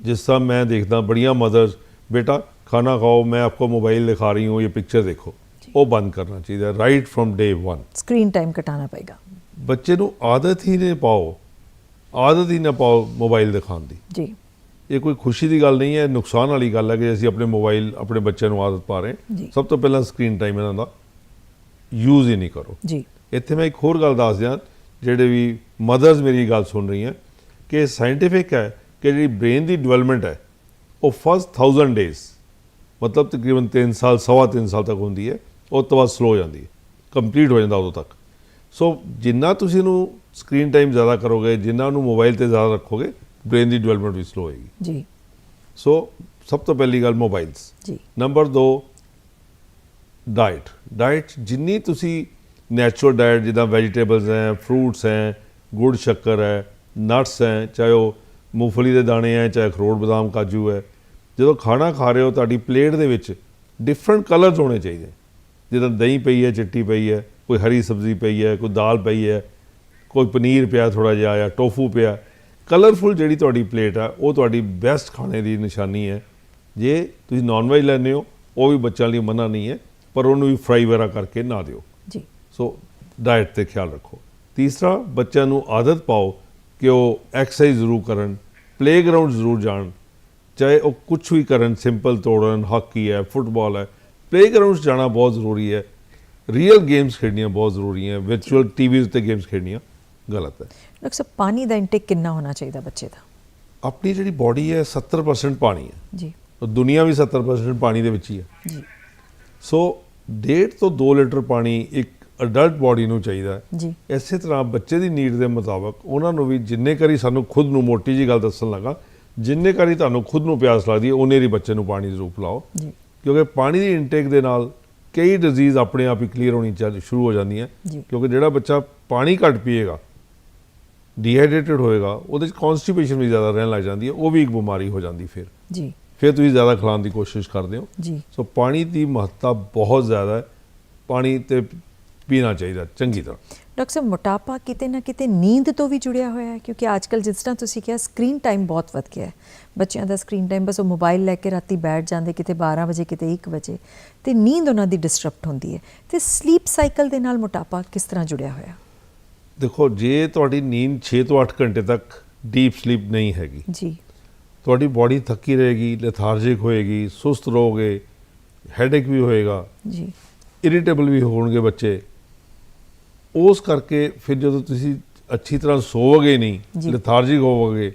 ਜਿਸ ਤਰ੍ਹਾਂ ਮੈਂ ਦੇਖਦਾ ਬੜੀਆਂ ਮਦਰਸ ਬੇਟਾ ਖਾਣਾ ਖਾਓ ਮੈਂ ਆਪਕੋ ਮੋਬਾਈਲ ਦਿਖਾ ਰਹੀ ਹੂੰ ਇਹ ਪਿਕਚਰ ਦੇਖੋ। ਉਹ ਬੰਦ ਕਰਨਾ ਚਾਹੀਦਾ right from day 1 screen time ਘਟਾਉਣਾ ਪਏਗਾ। ਬੱਚੇ ਨੂੰ ਆਦਤ ਹੀ ਨਹੀਂ ਪਾਓ ਆਦਤ ਹੀ ਨਾ ਪਾਓ ਮੋਬਾਈਲ ਦਿਖਾਉਣ ਦੀ। ਜੀ। ਇਹ ਕੋਈ ਖੁਸ਼ੀ ਦੀ ਗੱਲ ਨਹੀਂ ਹੈ ਨੁਕਸਾਨ ਵਾਲੀ ਗੱਲ ਹੈ ਕਿ ਅਸੀਂ ਆਪਣੇ ਮੋਬਾਈਲ ਆਪਣੇ ਬੱਚਿਆਂ ਨੂੰ ਆਦਤ ਪਾ ਰਹੇ। ਸਭ ਤੋਂ ਪਹਿਲਾਂ ਸਕਰੀਨ ਟਾਈਮ ਇਹਨਾਂ ਦਾ ਯੂਜ਼ ਹੀ ਨਹੀਂ ਕਰੋ। ਜੀ। ਇੱਥੇ ਮੈਂ ਇੱਕ ਹੋਰ ਗੱਲ ਦੱਸ ਦਿਆਂ ਜਿਹੜੇ ਵੀ ਮਦਰਸ ਮੇਰੀ ਗੱਲ ਸੁਣ ਰਹੀਆਂ ਕਿ ਸਾਇੰਟੀਫਿਕ ਹੈ ਕਿ ਜਿਹੜੀ ਬ੍ਰੇਨ ਦੀ ਡਿਵੈਲਪਮੈਂਟ ਹੈ ਉਹ ਫਸਟ 1000 ਡੇਜ਼ ਮਤਲਬ ਤਕਰੀਬਨ 3 ਸਾਲ ਸਵਾ ਤਿੰਨ ਸਾਲ ਤੱਕ ਹੁੰਦੀ ਹੈ ਉਹ ਤੋਂ ਬਾਅਦ ਸਲੋ ਹੋ ਜਾਂਦੀ ਹੈ ਕੰਪਲੀਟ ਹੋ ਜਾਂਦਾ ਉਦੋਂ ਤੱਕ। ਸੋ ਜਿੰਨਾ ਤੁਸੀਂ ਇਹਨੂੰ ਸਕਰੀਨ ਟਾਈਮ ਜ਼ਿਆਦਾ ਕਰੋਗੇ ਜਿੰਨਾ ਉਹਨੂੰ ਮੋਬਾਈਲ ਤੇ ਜ਼ਿਆਦਾ ਰੱਖੋਗੇ ਬ੍ਰੇਨ ਦੀ ਡਿਵੈਲਪਮੈਂਟ ਵੀ ਸਲੋ ਹੋਏਗੀ। ਜੀ। ਸੋ ਸਭ ਤੋਂ ਪਹਿਲੀ ਗੱਲ ਮੋਬਾਈਲਸ ਜੀ। ਨੰਬਰ 2 ਡਾਈਟ ਡਾਈਟ ਜਿੰਨੀ ਤੁਸੀਂ ਨੈਚੁਰਲ ਡਾਈਟ ਜਿੱਦਾਂ ਵੈਜੀਟੇਬਲਸ ਹੈ ਫਰੂਟਸ ਹੈ, ਗੁੜ ਸ਼ੱਕਰ ਹੈ ਨਟਸ ਹੈ, ਚਾਹੇ ਉਹ ਮੂੰਗਫਲੀ ਦੇ ਦਾਣੇ ਹੈ, ਚਾਹੇ ਅਖਰੋਟ, ਬਦਾਮ, ਕਾਜੂ ਹੈ। ਜਦੋਂ ਖਾਣਾ ਖਾ ਰਹੇ ਹੋ, ਤੁਹਾਡੀ ਪਲੇਟ ਦੇ ਵਿੱਚ ਡਿਫਰੈਂਟ ਕਲਰਸ ਹੋਣੇ ਚਾਹੀਦੇ। ਜਿੱਦਾਂ ਦਹੀਂ ਪਈ ਹੈ, ਚਿੱਟੀ ਪਈ ਹੈ, ਕੋਈ ਹਰੀ ਸਬਜ਼ੀ ਪਈ ਹੈ, ਕੋਈ ਦਾਲ ਪਈ ਹੈ, ਕੋਈ ਪਨੀਰ ਪਿਆ ਥੋੜਾ ਜਿਹਾ ਜਾਂ ਟੋਫੂ ਪਿਆ। ਕਲਰਫੁਲ ਜਿਹੜੀ ਤੁਹਾਡੀ ਪਲੇਟ ਆ, ਉਹ ਤੁਹਾਡੀ ਬੈਸਟ ਖਾਣੇ ਦੀ ਨਿਸ਼ਾਨੀ ਹੈ। ਜੇ ਤੁਸੀਂ ਨਾਨ ਵੈਜ ਲੈਂਦੇ ਹੋ, ਉਹ ਵੀ ਬੱਚਿਆਂ ਲਈ ਮਨਾ ਨਹੀਂ ਹੈ, ਪਰ ਉਹਨੂੰ ਵੀ ਫਰਾਈ ਵਗੈਰਾ ਕਰਕੇ ਨਾ ਦਿਓ। ਸੋ ਡਾਈਟ ਤੇ ਖਿਆਲ ਰੱਖੋ। ਤੀਸਰਾ ਬੱਚਿਆਂ ਨੂੰ ਆਦਤ ਪਾਓ ਕਿ ਉਹ ਐਕਸਰਸਾਈਜ਼ ਜ਼ਰੂਰ ਕਰਨ ਪਲੇਗਰਾਉਂਡ ਜ਼ਰੂਰ ਜਾਣ ਚਾਹੇ ਉਹ ਕੁਝ ਵੀ ਕਰਨ ਸਿੰਪਲ ਤੋੜਨ ਹਾਕੀ ਹੈ ਫੁੱਟਬਾਲ ਹੈ ਪਲੇਗਰਾਉਂਡਸ ਜਾਣਾ ਬਹੁਤ ਜ਼ਰੂਰੀ ਹੈ। ਰੀਅਲ ਗੇਮਸ ਖੇਡਣੀਆਂ ਬਹੁਤ ਜ਼ਰੂਰੀ ਹੈ ਵਿਰਚੁਅਲ ਟੀਵੀ ਉੱਤੇ ਗੇਮਸ ਖੇਡਣੀਆਂ ਗਲਤ ਹੈ। ਡਾਕਟਰ ਸਾਹਿਬ ਪਾਣੀ ਦਾ ਇਨਟੇਕ ਕਿੰਨਾ ਹੋਣਾ ਚਾਹੀਦਾ ਬੱਚੇ ਦਾ? ਆਪਣੀ ਜਿਹੜੀ ਬਾਡੀ ਹੈ 70% ਪਾਣੀ ਹੈ। ਜੀ। ਦੁਨੀਆ ਵੀ 70% ਪਾਣੀ ਦੇ ਵਿੱਚ ਹੀ ਹੈ। ਜੀ। ਸੋ ਡੇਢ ਤੋਂ 2 ਲੀਟਰ ਪਾਣੀ ਇੱਕ ਅਡਲਟ ਬਾਡੀ ਨੂੰ ਚਾਹੀਦਾ ਹੈ। ਜੀ। ਇਸੇ ਤਰ੍ਹਾਂ ਬੱਚੇ ਦੀ ਨੀਡ ਦੇ ਮੁਤਾਬਕ ਉਹਨਾਂ ਨੂੰ ਵੀ ਜਿੰਨੇ ਕਰੀ ਸਾਨੂੰ ਖੁਦ ਨੂੰ ਮੋਟੀ ਜੀ ਗੱਲ ਦੱਸਣ ਲੱਗਾ ਜਿੰਨੇ ਕਰੀ ਤੁਹਾਨੂੰ ਖੁਦ ਨੂੰ ਪਿਆਸ ਲੱਗਦੀ ਹੈ ਉਹਨੇ ਹੀ ਬੱਚੇ ਨੂੰ ਪਾਣੀ ਜ਼ਰੂਰ ਪਿਲਾਓ ਜੀ। ਕਿਉਂਕਿ ਪਾਣੀ ਦੀ ਇਨਟੇਕ ਦੇ ਨਾਲ ਕਈ ਡਿਜ਼ੀਜ਼ ਆਪਣੇ ਆਪ ਹੀ ਕਲੀਅਰ ਹੋਣੀ ਸ਼ੁਰੂ ਹੋ ਜਾਂਦੀਆਂ। ਕਿਉਂਕਿ ਜਿਹੜਾ ਬੱਚਾ ਪਾਣੀ ਘੱਟ ਪੀਏਗਾ ਡੀਹਾਈਡਰੇਟਡ ਹੋਏਗਾ ਉਹਦੇ ਚ ਕਨਸਟੀਪੇਸ਼ਨ ਵੀ ਜ਼ਿਆਦਾ ਰਹਿਣ ਲੱਗ ਜਾਂਦੀ ਹੈ ਉਹ ਵੀ ਇੱਕ ਬਿਮਾਰੀ ਹੋ ਜਾਂਦੀ ਫਿਰ। ਜੀ। ਫਿਰ ਤੁਸੀਂ ਜ਼ਿਆਦਾ ਖਿਲਾਉਣ ਦੀ ਕੋਸ਼ਿਸ਼ ਕਰਦੇ ਹੋ। ਜੀ। ਸੋ ਪਾਣੀ ਦੀ ਮਹੱਤਤਾ ਬਹੁਤ ਜ਼ਿਆਦਾ ਹੈ। ਪਾਣੀ ਤੇ ਪੀਣਾ ਚਾਹੀਦਾ ਚੰਗੀ ਤਰ੍ਹਾਂ। ਡਾਕਟਰ ਸਾਹਿਬ ਮੋਟਾਪਾ ਕਿਤੇ ਨਾ ਕਿਤੇ ਨੀਂਦ ਤੋਂ ਵੀ ਜੁੜਿਆ ਹੋਇਆ ਹੈ ਕਿਉਂਕਿ ਅੱਜਕੱਲ ਜਿਸ ਤਰ੍ਹਾਂ ਤੁਸੀਂ ਕਿਹਾ ਸਕਰੀਨ ਟਾਈਮ ਬਹੁਤ ਵੱਧ ਗਿਆ ਹੈ। ਬੱਚਿਆਂ ਦਾ ਸਕਰੀਨ ਟਾਈਮ ਬਸ ਉਹ ਮੋਬਾਈਲ ਲੈ ਕੇ ਰਾਤੀ ਬੈਠ ਜਾਂਦੇ ਕਿਤੇ 12 ਵਜੇ ਕਿਤੇ 1 ਵਜੇ। ਤੇ ਨੀਂਦ ਉਹਨਾਂ ਦੀ ਡਿਸਟਰਪਟ ਹੁੰਦੀ ਹੈ। ਤੇ ਸਲੀਪ ਸਾਈਕਲ ਦੇ ਨਾਲ ਮੋਟਾਪਾ ਕਿਸ ਤਰ੍ਹਾਂ ਜੁੜਿਆ ਹੋਇਆ? ਦੇਖੋ ਜੇ ਤੁਹਾਡੀ ਨੀਂਦ 6 ਤੋਂ 8 ਘੰਟੇ ਤੱਕ ਡੀਪ ਸਲੀਪ ਨਹੀਂ ਹੈਗੀ ਜੀ। ਤੁਹਾਡੀ ਬਾਡੀ ਥੱਕੀ ਰਹੇਗੀ ਲੈਥਾਰਜਿਕ ਹੋਏਗੀ ਸੁਸਤ ਰਹੋਗੇ ਹੈਡੇਕ ਵੀ ਹੋਏਗਾ ਜੀ। ਇਰੀਟੇਬਲ ਵੀ ਹੋਣਗੇ ਬੱਚੇ। ਉਸ ਕਰਕੇ ਫਿਰ ਜਦੋਂ ਤੁਸੀਂ ਅੱਛੀ ਤਰ੍ਹਾਂ ਸੋਵੋਗੇ। ਨਹੀਂ ਲੈਥਾਰਜਿਕ ਹੋਵੋਗੇ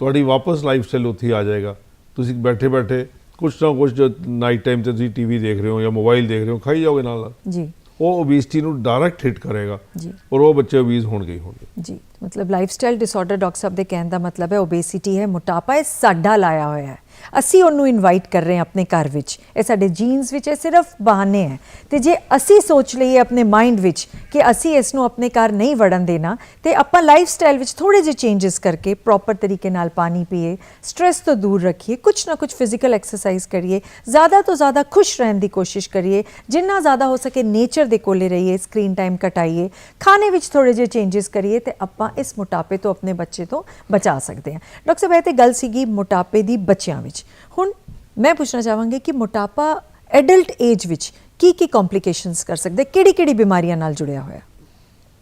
ਤੁਹਾਡੀ ਵਾਪਸ ਲਾਈਫ ਸਟਾਈਲ ਉੱਥੇ ਆ ਜਾਏਗਾ। ਤੁਸੀਂ ਬੈਠੇ ਬੈਠੇ ਕੁਛ ਨਾ ਕੁਛ ਜੋ ਨਾਈਟ ਟਾਈਮ ਤੇ ਤੁਸੀਂ ਟੀਵੀ ਦੇਖ ਰਹੇ ਹੋ ਜਾਂ ਮੋਬਾਈਲ ਦੇਖ ਰਹੇ ਹੋ ਖਾਈ ਜਾਓਗੇ ਨਾਲ ਜੀ। ਉਹ ਓਬੇਸਿਟੀ ਨੂੰ ਡਾਇਰੈਕਟ ਹਿੱਟ ਕਰੇਗਾ ਜੀ। ਔਰ ਉਹ ਬੱਚੇ ਓਬੀਜ਼ ਹੋਣਗੇ ਹੋਣਗੇ। ਜੀ ਮਤਲਬ ਲਾਈਫਸਟਾਈਲ ਡਿਸਆਰਡਰ ਡਾਕਟਰ ਸਾਹਿਬ ਦੇ ਕਹਿਣ ਦਾ ਮਤਲਬ ਹੈ ਓਬੇਸਿਟੀ ਹੈ ਮੋਟਾਪਾ ਹੈ ਸਾਡਾ ਲਾਇਆ ਹੋਇਆ ਹੈ। ਅਸੀਂ ਉਹਨੂੰ ਇਨਵਾਈਟ ਕਰ ਰਹੇ ਹਾਂ ਆਪਣੇ ਘਰ ਵਿੱਚ। ਇਹ ਸਾਡੇ ਜੀਨਸ ਵਿੱਚ ਇਹ ਸਿਰਫ ਬਹਾਨੇ ਹੈ। ਤੇ ਜੇ ਅਸੀਂ ਸੋਚ ਲਈਏ ਆਪਣੇ ਮਾਈਂਡ ਵਿੱਚ ਕਿ ਅਸੀਂ ਇਸ ਨੂੰ ਆਪਣੇ ਘਰ ਨਹੀਂ ਵੜਨ ਦੇਣਾ, ਤੇ ਆਪਾਂ ਲਾਈਫ ਸਟਾਈਲ ਵਿੱਚ ਥੋੜੇ ਜਿਹੇ ਚੇਂਜਸ ਕਰਕੇ ਪ੍ਰੋਪਰ ਤਰੀਕੇ ਨਾਲ ਪਾਣੀ ਪੀਏ ਸਟ्रेस ਤੋਂ ਦੂਰ ਰੱਖੀਏ ਕੁਝ ਨਾ ਕੁਝ ਫਿਜ਼ੀਕਲ ਐਕਸਰਸਾਈਜ਼ ਕਰੀਏ, ਜ਼ਿਆਦਾ ਤੋਂ ਜ਼ਿਆਦਾ ਖੁਸ਼ ਰਹਿਣ ਦੀ ਕੋਸ਼ਿਸ਼ ਕਰੀਏ, ਜਿੰਨਾ ਜ਼ਿਆਦਾ ਹੋ ਸਕੇ ਨੇਚਰ ਦੇ ਕੋਲੇ ਰਹੀਏ ਸਕਰੀਨ ਟਾਈਮ ਘਟਾਈਏ, ਖਾਣੇ ਵਿੱਚ ਥੋੜੇ ਜਿਹੇ ਚੇਂਜਸ ਕਰੀਏ ਤੇ ਆਪਾਂ ਇਸ ਮੋਟਾਪੇ ਤੋਂ ਆਪਣੇ ਬੱਚੇ ਤੋਂ ਬਚਾ ਸਕਦੇ ਹਾਂ। ਡਾਕਟਰ ਸਾਹਿਬ, ਇਹ ਤੇ ਗੱਲ ਸੀਗੀ ਮੋਟਾਪੇ ਦੀ ਬੱਚਿਆਂ ਵਿੱਚ। ਹੁਣ ਮੈਂ ਪੁੱਛਣਾ ਚਾਹਾਂਗੀ ਕਿ ਮੋਟਾਪਾ ਐਡਲਟ ਏਜ ਵਿੱਚ ਕੀ ਕੀ ਕੰਪਲਿਕੇਸ਼ਨਸ ਕਰ ਸਕਦੇ ਕਿਹੜੀ ਕਿਹੜੀ ਬਿਮਾਰੀਆਂ ਨਾਲ ਜੁੜਿਆ ਹੋਇਆ?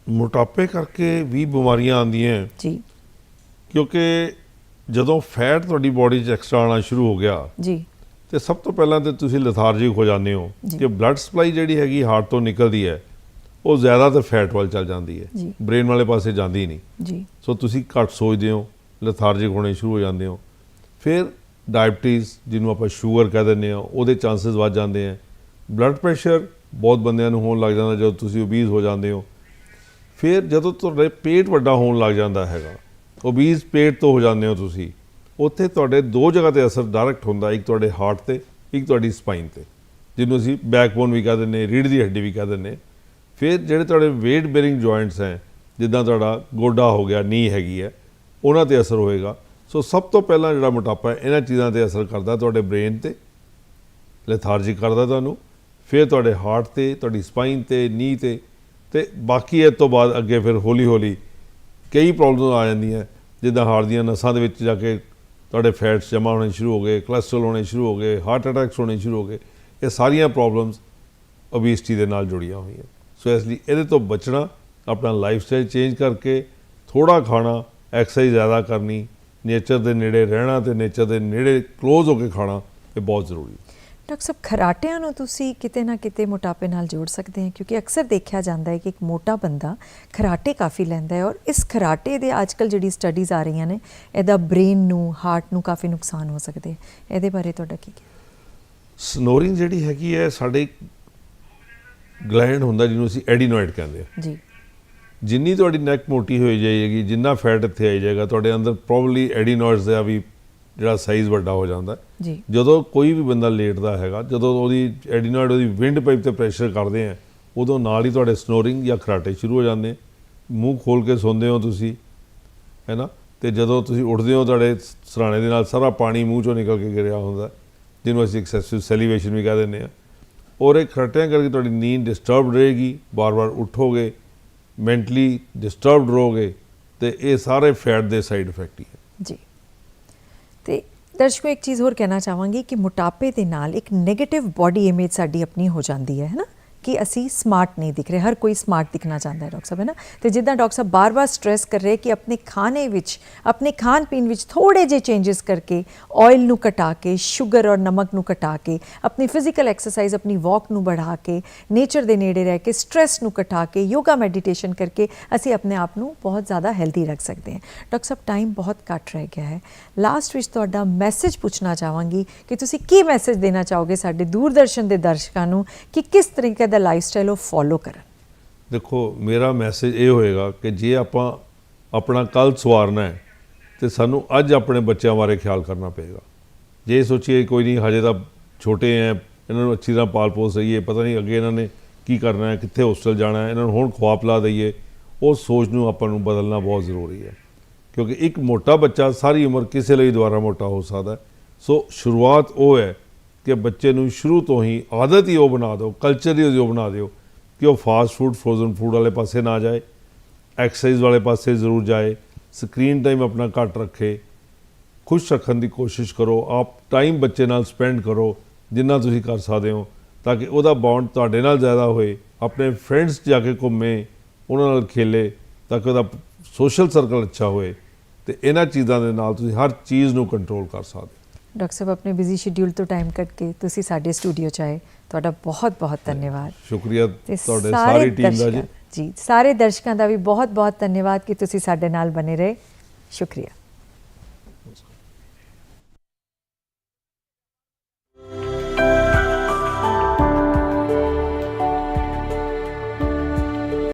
ਮੋਟਾਪੇ ਕਰਕੇ ਵੀ ਬਿਮਾਰੀਆਂ ਆਉਂਦੀਆਂ ਜੀ। ਕਿਉਂਕਿ ਜਦੋਂ ਫੈਟ ਤੁਹਾਡੀ ਬਾਡੀ 'ਚ ਐਕਸਟਰਾ ਆਉਣਾ ਸ਼ੁਰੂ ਹੋ ਗਿਆ ਜੀ। ਤੇ ਸਭ ਤੋਂ ਪਹਿਲਾਂ ਤੇ ਤੁਸੀਂ ਲਥਾਰਜਿਕ ਹੋ ਜਾਂਦੇ ਹੋ। ਕਿ ਬਲੱਡ ਸਪਲਾਈ ਜਿਹੜੀ ਹੈਗੀ ਹਾਰਟ ਤੋਂ ਨਿਕਲਦੀ ਹੈ ਉਹ ਜ਼ਿਆਦਾ ਤੇ ਫੈਟ ਵੱਲ ਚੱਲ ਜਾਂਦੀ ਹੈ। ਬ੍ਰੇਨ ਵਾਲੇ ਪਾਸੇ ਜਾਂਦੀ ਨਹੀਂ। ਜੀ। ਸੋ ਤੁਸੀਂ ਘੱਟ ਸੋਚਦੇ ਹੋ ਲਥਾਰਜਿਕ ਹੋਣੇ ਸ਼ੁਰੂ ਹੋ ਜਾਂਦੇ ਹੋ। ਫਿਰ ਡਾਇਬਟੀਜ਼ ਜਿਹਨੂੰ ਆਪਾਂ ਸ਼ੂਗਰ ਕਹਿ ਦਿੰਦੇ ਆ ਉਹਦੇ ਚਾਂਸਸ ਵੱਧ ਜਾਂਦੇ ਆ। ਬਲੱਡ ਪ੍ਰੈਸ਼ਰ ਬਹੁਤ ਬੰਦਿਆਂ ਨੂੰ ਹੋਣ ਲੱਗ ਜਾਂਦਾ ਜਦੋਂ ਤੁਸੀਂ ਓਬੀਜ਼ ਹੋ ਜਾਂਦੇ ਹੋ। ਫਿਰ ਜਦੋਂ ਤੁਹਾਡੇ ਪੇਟ ਵੱਡਾ ਹੋਣ ਲੱਗ ਜਾਂਦਾ ਹੈਗਾ ਓਬੀਜ਼ ਪੇਟ ਤੋਂ ਹੋ ਜਾਂਦੇ ਹੋ ਤੁਸੀਂ, ਉੱਥੇ ਤੁਹਾਡੇ ਦੋ ਜਗ੍ਹਾ ਤੇ ਅਸਰ ਡਾਇਰੈਕਟ ਹੁੰਦਾ, ਇੱਕ ਤੁਹਾਡੇ ਹਾਰਟ ਤੇ, ਇੱਕ ਤੁਹਾਡੀ ਸਪਾਈਨ ਤੇ, ਜਿਹਨੂੰ ਅਸੀਂ ਬੈਕਬੋਨ ਵੀ ਕਹਿ ਦਿੰਦੇ ਰੀੜ੍ਹ ਦੀ ਹੱਡੀ ਵੀ ਕਹਿ ਦਿੰਦੇ ਫਿਰ ਜਿਹੜੇ ਤੁਹਾਡੇ weight bearing ਜੁਆਇੰਟਸ ਹੈ, ਜਿੱਦਾਂ ਤੁਹਾਡਾ ਗੋਡਾ ਹੋ ਗਿਆ ਨੀ ਹੈਗੀ ਹੈ, ਉਹਨਾਂ ਤੇ ਅਸਰ ਹੋਏਗਾ। ਸੋ ਸਭ ਤੋਂ ਪਹਿਲਾਂ ਜਿਹੜਾ ਮੋਟਾਪਾ ਇਹਨਾਂ ਚੀਜ਼ਾਂ ਤੇ ਅਸਰ ਕਰਦਾ ਤੁਹਾਡੇ ਬ੍ਰੇਨ ਤੇ, ਲੈਥਾਰਜੀ ਕਰਦਾ ਤੁਹਾਨੂੰ, ਫਿਰ ਤੁਹਾਡੇ ਹਾਰਟ ਤੇ, ਤੁਹਾਡੀ ਸਪਾਈਨ ਤੇ ਨੀ ਤੇ ਤੇ ਬਾਕੀ ਇਹ ਤੋਂ ਬਾਅਦ ਅੱਗੇ ਫਿਰ ਹੌਲੀ ਹੌਲੀ ਕਈ ਪ੍ਰੋਬਲਮਸ ਆ ਜਾਂਦੀਆਂ, ਜਿੱਦਾਂ ਹਾਰਟ ਦੀਆਂ ਨਸਾਂ ਦੇ ਵਿੱਚ ਜਾ ਕੇ ਤੁਹਾਡੇ ਫੈਟਸ ਜਮ੍ਹਾਂ ਹੋਣੇ ਸ਼ੁਰੂ ਹੋ ਗਏ, ਕੋਲੇਸਟ੍ਰੋਲ ਹੋਣੇ ਸ਼ੁਰੂ ਹੋ ਗਏ, ਹਾਰਟ ਅਟੈਕਸ ਹੋਣੇ ਸ਼ੁਰੂ ਹੋ ਗਏ, ਇਹ ਸਾਰੀਆਂ ਪ੍ਰੋਬਲਮਸ ਓਬੇਸਿਟੀ ਦੇ ਨਾਲ ਜੁੜੀਆਂ ਹੋਈਆਂ। ਸੋ ਇਸ ਲਈ ਇਹਦੇ ਤੋਂ ਬਚਣਾ, ਆਪਣਾ ਲਾਈਫ ਸਟਾਈਲ ਚੇਂਜ ਕਰਕੇ ਥੋੜਾ ਖਾਣਾ ਐਕਸਰਸਾਈਜ਼ ਜ਼ਿਆਦਾ ਕਰਨੀ ਨੇਚਰ ਦੇ ਨੇੜੇ ਰਹਿਣਾ ਤੇ ਨੇਚਰ ਦੇ ਨੇੜੇ ক্লোਜ਼ ਹੋ ਕੇ ਖਾਣਾ ਇਹ ਬਹੁਤ ਜ਼ਰੂਰੀ ਹੈ। ਡਾਕਟਰ ਸਾਹਿਬ ਖਰਾਟਿਆਂ ਨੂੰ ਤੁਸੀਂ ਕਿਤੇ ਨਾ ਕਿਤੇ ਮੋਟਾਪੇ ਨਾਲ ਜੋੜ ਸਕਦੇ ਹੋ ਕਿਉਂਕਿ ਅਕਸਰ ਦੇਖਿਆ ਜਾਂਦਾ ਹੈ ਕਿ ਇੱਕ ਮੋਟਾ ਬੰਦਾ ਖਰਾਟੇ ਕਾਫੀ ਲੈਂਦਾ ਹੈ ਔਰ ਇਸ ਖਰਾਟੇ ਦੇ ਅੱਜਕੱਲ ਜਿਹੜੀ ਸਟੱਡੀਜ਼ ਆ ਰਹੀਆਂ ਨੇ ਇਹਦਾ ਬ੍ਰੇਨ ਨੂੰ ਹਾਰਟ ਨੂੰ ਕਾਫੀ ਨੁਕਸਾਨ ਹੋ ਸਕਦੇ ਇਹਦੇ ਬਾਰੇ ਤੁਹਾਡਾ ਕੀ ਕਹਿਣਾ? ਸਨੋਰਿੰਗ ਜਿਹੜੀ ਹੈਗੀ ਹੈ ਸਾਡੇ ਗਲੈਂਡ ਹੁੰਦਾ ਜਿਹਨੂੰ ਅਸੀਂ ਐਡੀਨੋਇਡ ਕਹਿੰਦੇ ਆ ਜੀ। ਜਿੰਨੀ ਤੁਹਾਡੀ ਨੈਕ ਮੋਟੀ ਹੋਈ ਜਾਏਗੀ ਜਿੰਨਾ ਫੈਟ ਇੱਥੇ ਆਈ ਜਾਏਗਾ ਤੁਹਾਡੇ ਅੰਦਰ ਪ੍ਰੋਬਬਲੀ ਐਡੀਨੋਇਡਸ ਦਾ ਵੀ ਜਿਹੜਾ ਸਾਈਜ਼ ਵੱਡਾ ਹੋ ਜਾਂਦਾ। ਜੀ ਜਦੋਂ ਕੋਈ ਵੀ ਬੰਦਾ ਲੇਟਦਾ ਹੈਗਾ ਜਦੋਂ ਉਹਦੀ ਐਡੀਨੋਇਡ ਉਹਦੀ ਵਿੰਡ ਪਾਈਪ ਤੇ ਪ੍ਰੈਸ਼ਰ ਕਰਦੇ ਆ ਉਦੋਂ ਨਾਲ ਹੀ ਤੁਹਾਡੇ ਸਨੋਰਿੰਗ ਜਾਂ ਖਰਾਟੇ ਸ਼ੁਰੂ ਹੋ ਜਾਂਦੇ। ਮੂੰਹ ਖੋਲ ਕੇ ਸੌਂਦੇ ਹੋ ਤੁਸੀਂ ਹੈ ਨਾ ਤੇ ਜਦੋਂ ਤੁਸੀਂ ਉੱਠਦੇ ਹੋ ਤੁਹਾਡੇ ਸਰਾਣੇ ਦੇ ਨਾਲ ਸਾਰਾ ਪਾਣੀ ਮੂੰਹ ਚੋਂ ਨਿਕਲ ਕੇ ਗਿਰਿਆ ਹੁੰਦਾ ਜਿਹਨੂੰ ਅਸੀਂ ਐਕਸੈਸਿਵ ਸੈਲੀਵੇਸ਼ਨ ਵੀ ਕਹਿ ਦਿੰਦੇ ਆ ਔਰ ਇਹ ਖਰਾਟਿਆਂ ਕਰਕੇ ਤੁਹਾਡੀ ਨੀਂਦ ਡਿਸਟਰਬਡ ਰਹੇਗੀ ਬਾਰ-ਬਾਰ ਉੱਠੋਗੇ ਮੈਂਟਲੀ ਡਿਸਟਰਬਡ ਰਹੋਗੇ ਤੇ ਇਹ ਸਾਰੇ ਫੈਟ ਦੇ ਸਾਈਡ ਇਫੈਕਟ ਹੀ ਹੈ। ਜੀ। ਤੇ ਦਰਸ਼ਕੋ, ਇੱਕ ਚੀਜ਼ ਹੋਰ ਕਹਿਣਾ ਚਾਹਾਂਗੀ ਕਿ ਮੋਟਾਪੇ ਦੇ ਨਾਲ ਇੱਕ 네ਗੇਟਿਵ ਬਾਡੀ ਇਮੇਜ ਸਾਡੀ ਆਪਣੀ ਹੋ ਜਾਂਦੀ ਹੈ ਹੈ ਨਾ? ਕਿ ਅਸੀਂ ਸਮਾਰਟ ਨਹੀਂ ਦਿਖ ਰਹੇ। ਹਰ ਕੋਈ ਸਮਾਰਟ ਦਿਖਣਾ ਚਾਹੁੰਦਾ ਹੈ, ਡਾਕਟਰ ਸਾਹਿਬ, ਹੈ ਨਾ? ਤੇ ਜਿੱਦਾਂ ਡਾਕਟਰ ਸਾਹਿਬ ਬਾਰ-ਬਾਰ ਸਟ੍ਰੈਸ ਕਰ ਰਹੇ ਕਿ ਆਪਣੇ ਖਾਣੇ ਵਿੱਚ, ਆਪਣੇ ਖਾਣ ਪੀਣ ਵਿੱਚ ਥੋੜੇ ਜਿਹੇ ਚੇਂਜਸ ਕਰਕੇ ਆਇਲ ਨੂੰ ਘਟਾ ਕੇ ਸ਼ੂਗਰ ਔਰ ਨਮਕ ਨੂੰ ਘਟਾ ਕੇ, ਆਪਣੀ ਫਿਜ਼ੀਕਲ ਐਕਸਰਸਾਈਜ਼ ਆਪਣੀ ਵਾਕ ਨੂੰ बढ़ा ਕੇ ਨੇਚਰ ਦੇ ਨੇੜੇ ਰਹਿ ਕੇ ਸਟ੍ਰੈਸ ਨੂੰ ਘਟਾ ਕੇ ਯੋਗਾ ਮੈਡੀਟੇਸ਼ਨ ਕਰਕੇ ਅਸੀਂ ਆਪਣੇ ਆਪ ਨੂੰ ਬਹੁਤ ਜ਼ਿਆਦਾ ਹੈਲਦੀ ਰੱਖ ਸਕਦੇ ਹਾਂ। ਡਾਕਟਰ ਸਾਹਿਬ ਟਾਈਮ ਬਹੁਤ ਘੱਟ ਰਹਿ ਗਿਆ ਹੈ। ਲਾਸਟ ਵਿੱਚ ਤੁਹਾਡਾ ਮੈਸੇਜ ਪੁੱਛਣਾ ਚਾਹਾਂਗੀ ਕਿ ਤੁਸੀਂ ਕੀ ਮੈਸੇਜ ਦੇਣਾ ਚਾਹੋਗੇ ਸਾਡੇ ਦੂਰਦਰਸ਼ਨ ਦੇ ਦਰਸ਼ਕਾਂ ਨੂੰ ਕਿ ਕਿਸ ਤਰੀਕੇ ਦਾ ਲਾਈਫਸਟਾਈਲ ਉਹ ਫੋਲੋ ਕਰਨ। ਦੇਖੋ, ਮੇਰਾ ਮੈਸੇਜ ਇਹ ਹੋਏਗਾ ਕਿ ਜੇ ਆਪਾਂ ਆਪਣਾ ਕੱਲ ਸਵਾਰਨਾ ਹੈ, ਤੇ ਸਾਨੂੰ ਅੱਜ ਆਪਣੇ ਬੱਚਿਆਂ ਬਾਰੇ ਖਿਆਲ ਕਰਨਾ ਪਏਗਾ। ਜੇ ਸੋਚੀਏ ਕੋਈ ਨਹੀਂ, ਹਜੇ ਤਾਂ ਛੋਟੇ ਐ, ਇਹਨਾਂ ਨੂੰ ਅੱਛੀ ਤਰ੍ਹਾਂ ਪਾਲ ਪੋਸ ਰਹੀਏ ਪਤਾ ਨਹੀਂ ਅੱਗੇ ਇਹਨਾਂ ਨੇ ਕੀ ਕਰਨਾ ਹੈ, ਕਿੱਥੇ ਹੋਸਟਲ ਜਾਣਾ ਹੈ, ਇਹਨਾਂ ਨੂੰ ਹੁਣ ਖਵਾ ਪਿਲਾ ਦਈਏ, ਉਹ ਸੋਚ ਨੂੰ ਆਪਾਂ ਨੂੰ ਬਦਲਣਾ ਬਹੁਤ ਜ਼ਰੂਰੀ ਹੈ। ਕਿਉਂਕਿ ਇੱਕ ਮੋਟਾ ਬੱਚਾ ਸਾਰੀ ਉਮਰ ਕਿਸੇ ਲਈ ਦੁਬਾਰਾ ਮੋਟਾ ਹੋ ਸਕਦਾ ਸੋ ਸ਼ੁਰੂਆਤ ਉਹ ਹੈ ਕਿ ਬੱਚੇ ਨੂੰ ਸ਼ੁਰੂ ਤੋਂ ਹੀ ਆਦਤ ਹੀ ਉਹ ਬਣਾ ਦਿਓ ਕਲਚਰ ਹੀ ਉਹ ਬਣਾ ਦਿਓ ਕਿ ਉਹ ਫਾਸਟ ਫੂਡ ਫਰੋਜ਼ਨ ਫੂਡ ਵਾਲੇ ਪਾਸੇ ਨਾ ਜਾਏ ਐਕਸਰਸਾਈਜ਼ ਵਾਲੇ ਪਾਸੇ ਜ਼ਰੂਰ ਜਾਏ ਸਕਰੀਨ ਟਾਈਮ ਆਪਣਾ ਘੱਟ ਰੱਖੇ, ਖੁਸ਼ ਰੱਖਣ ਦੀ ਕੋਸ਼ਿਸ਼ ਕਰੋ, ਆਪ ਟਾਈਮ ਬੱਚੇ ਨਾਲ ਸਪੈਂਡ ਕਰੋ, ਜਿੰਨਾ ਤੁਸੀਂ ਕਰ ਸਕਦੇ ਹੋ, ਤਾਂ ਕਿ ਉਹਦਾ ਬੌਂਡ ਤੁਹਾਡੇ ਨਾਲ ਜ਼ਿਆਦਾ ਹੋਏ, ਆਪਣੇ ਫਰੈਂਡਸ ਜਾ ਕੇ ਘੁੰਮੇ, ਉਹਨਾਂ ਨਾਲ ਖੇਲੇ, ਤਾਂ ਕਿ ਉਹਦਾ ਸੋਸ਼ਲ ਸਰਕਲ ਅੱਛਾ ਹੋਏ, ਤੇ ਇਹਨਾਂ ਚੀਜ਼ਾਂ ਦੇ ਨਾਲ ਤੁਸੀਂ ਹਰ ਚੀਜ਼ ਨੂੰ ਕੰਟਰੋਲ ਕਰ ਸਕਦੇ ਹੋ। ਡਾਕਟਰ ਸਾਹਿਬ ਆਪਣੇ ਬਿਜ਼ੀ ਸ਼ਡਿਊਲ ਤੋਂ ਟਾਈਮ ਕੱਢ ਕੇ ਤੁਸੀਂ ਸਾਡੇ ਸਟੂਡੀਓ 'ਚ ਆਏ। ਤੁਹਾਡਾ ਬਹੁਤ ਬਹੁਤ ਧੰਨਵਾਦ। ਸ਼ੁਕਰੀਆ ਤੁਹਾਡੇ ਸਾਰੀ ਟੀਮ ਦਾ ਜੀ। ਜੀ ਸਾਰੇ ਦਰਸ਼ਕਾਂ ਦਾ ਵੀ ਬਹੁਤ ਬਹੁਤ ਧੰਨਵਾਦ ਕਿ ਤੁਸੀਂ ਸਾਡੇ ਨਾਲ ਬਨੇ ਰਹੇ। ਸ਼ੁਕਰੀਆ।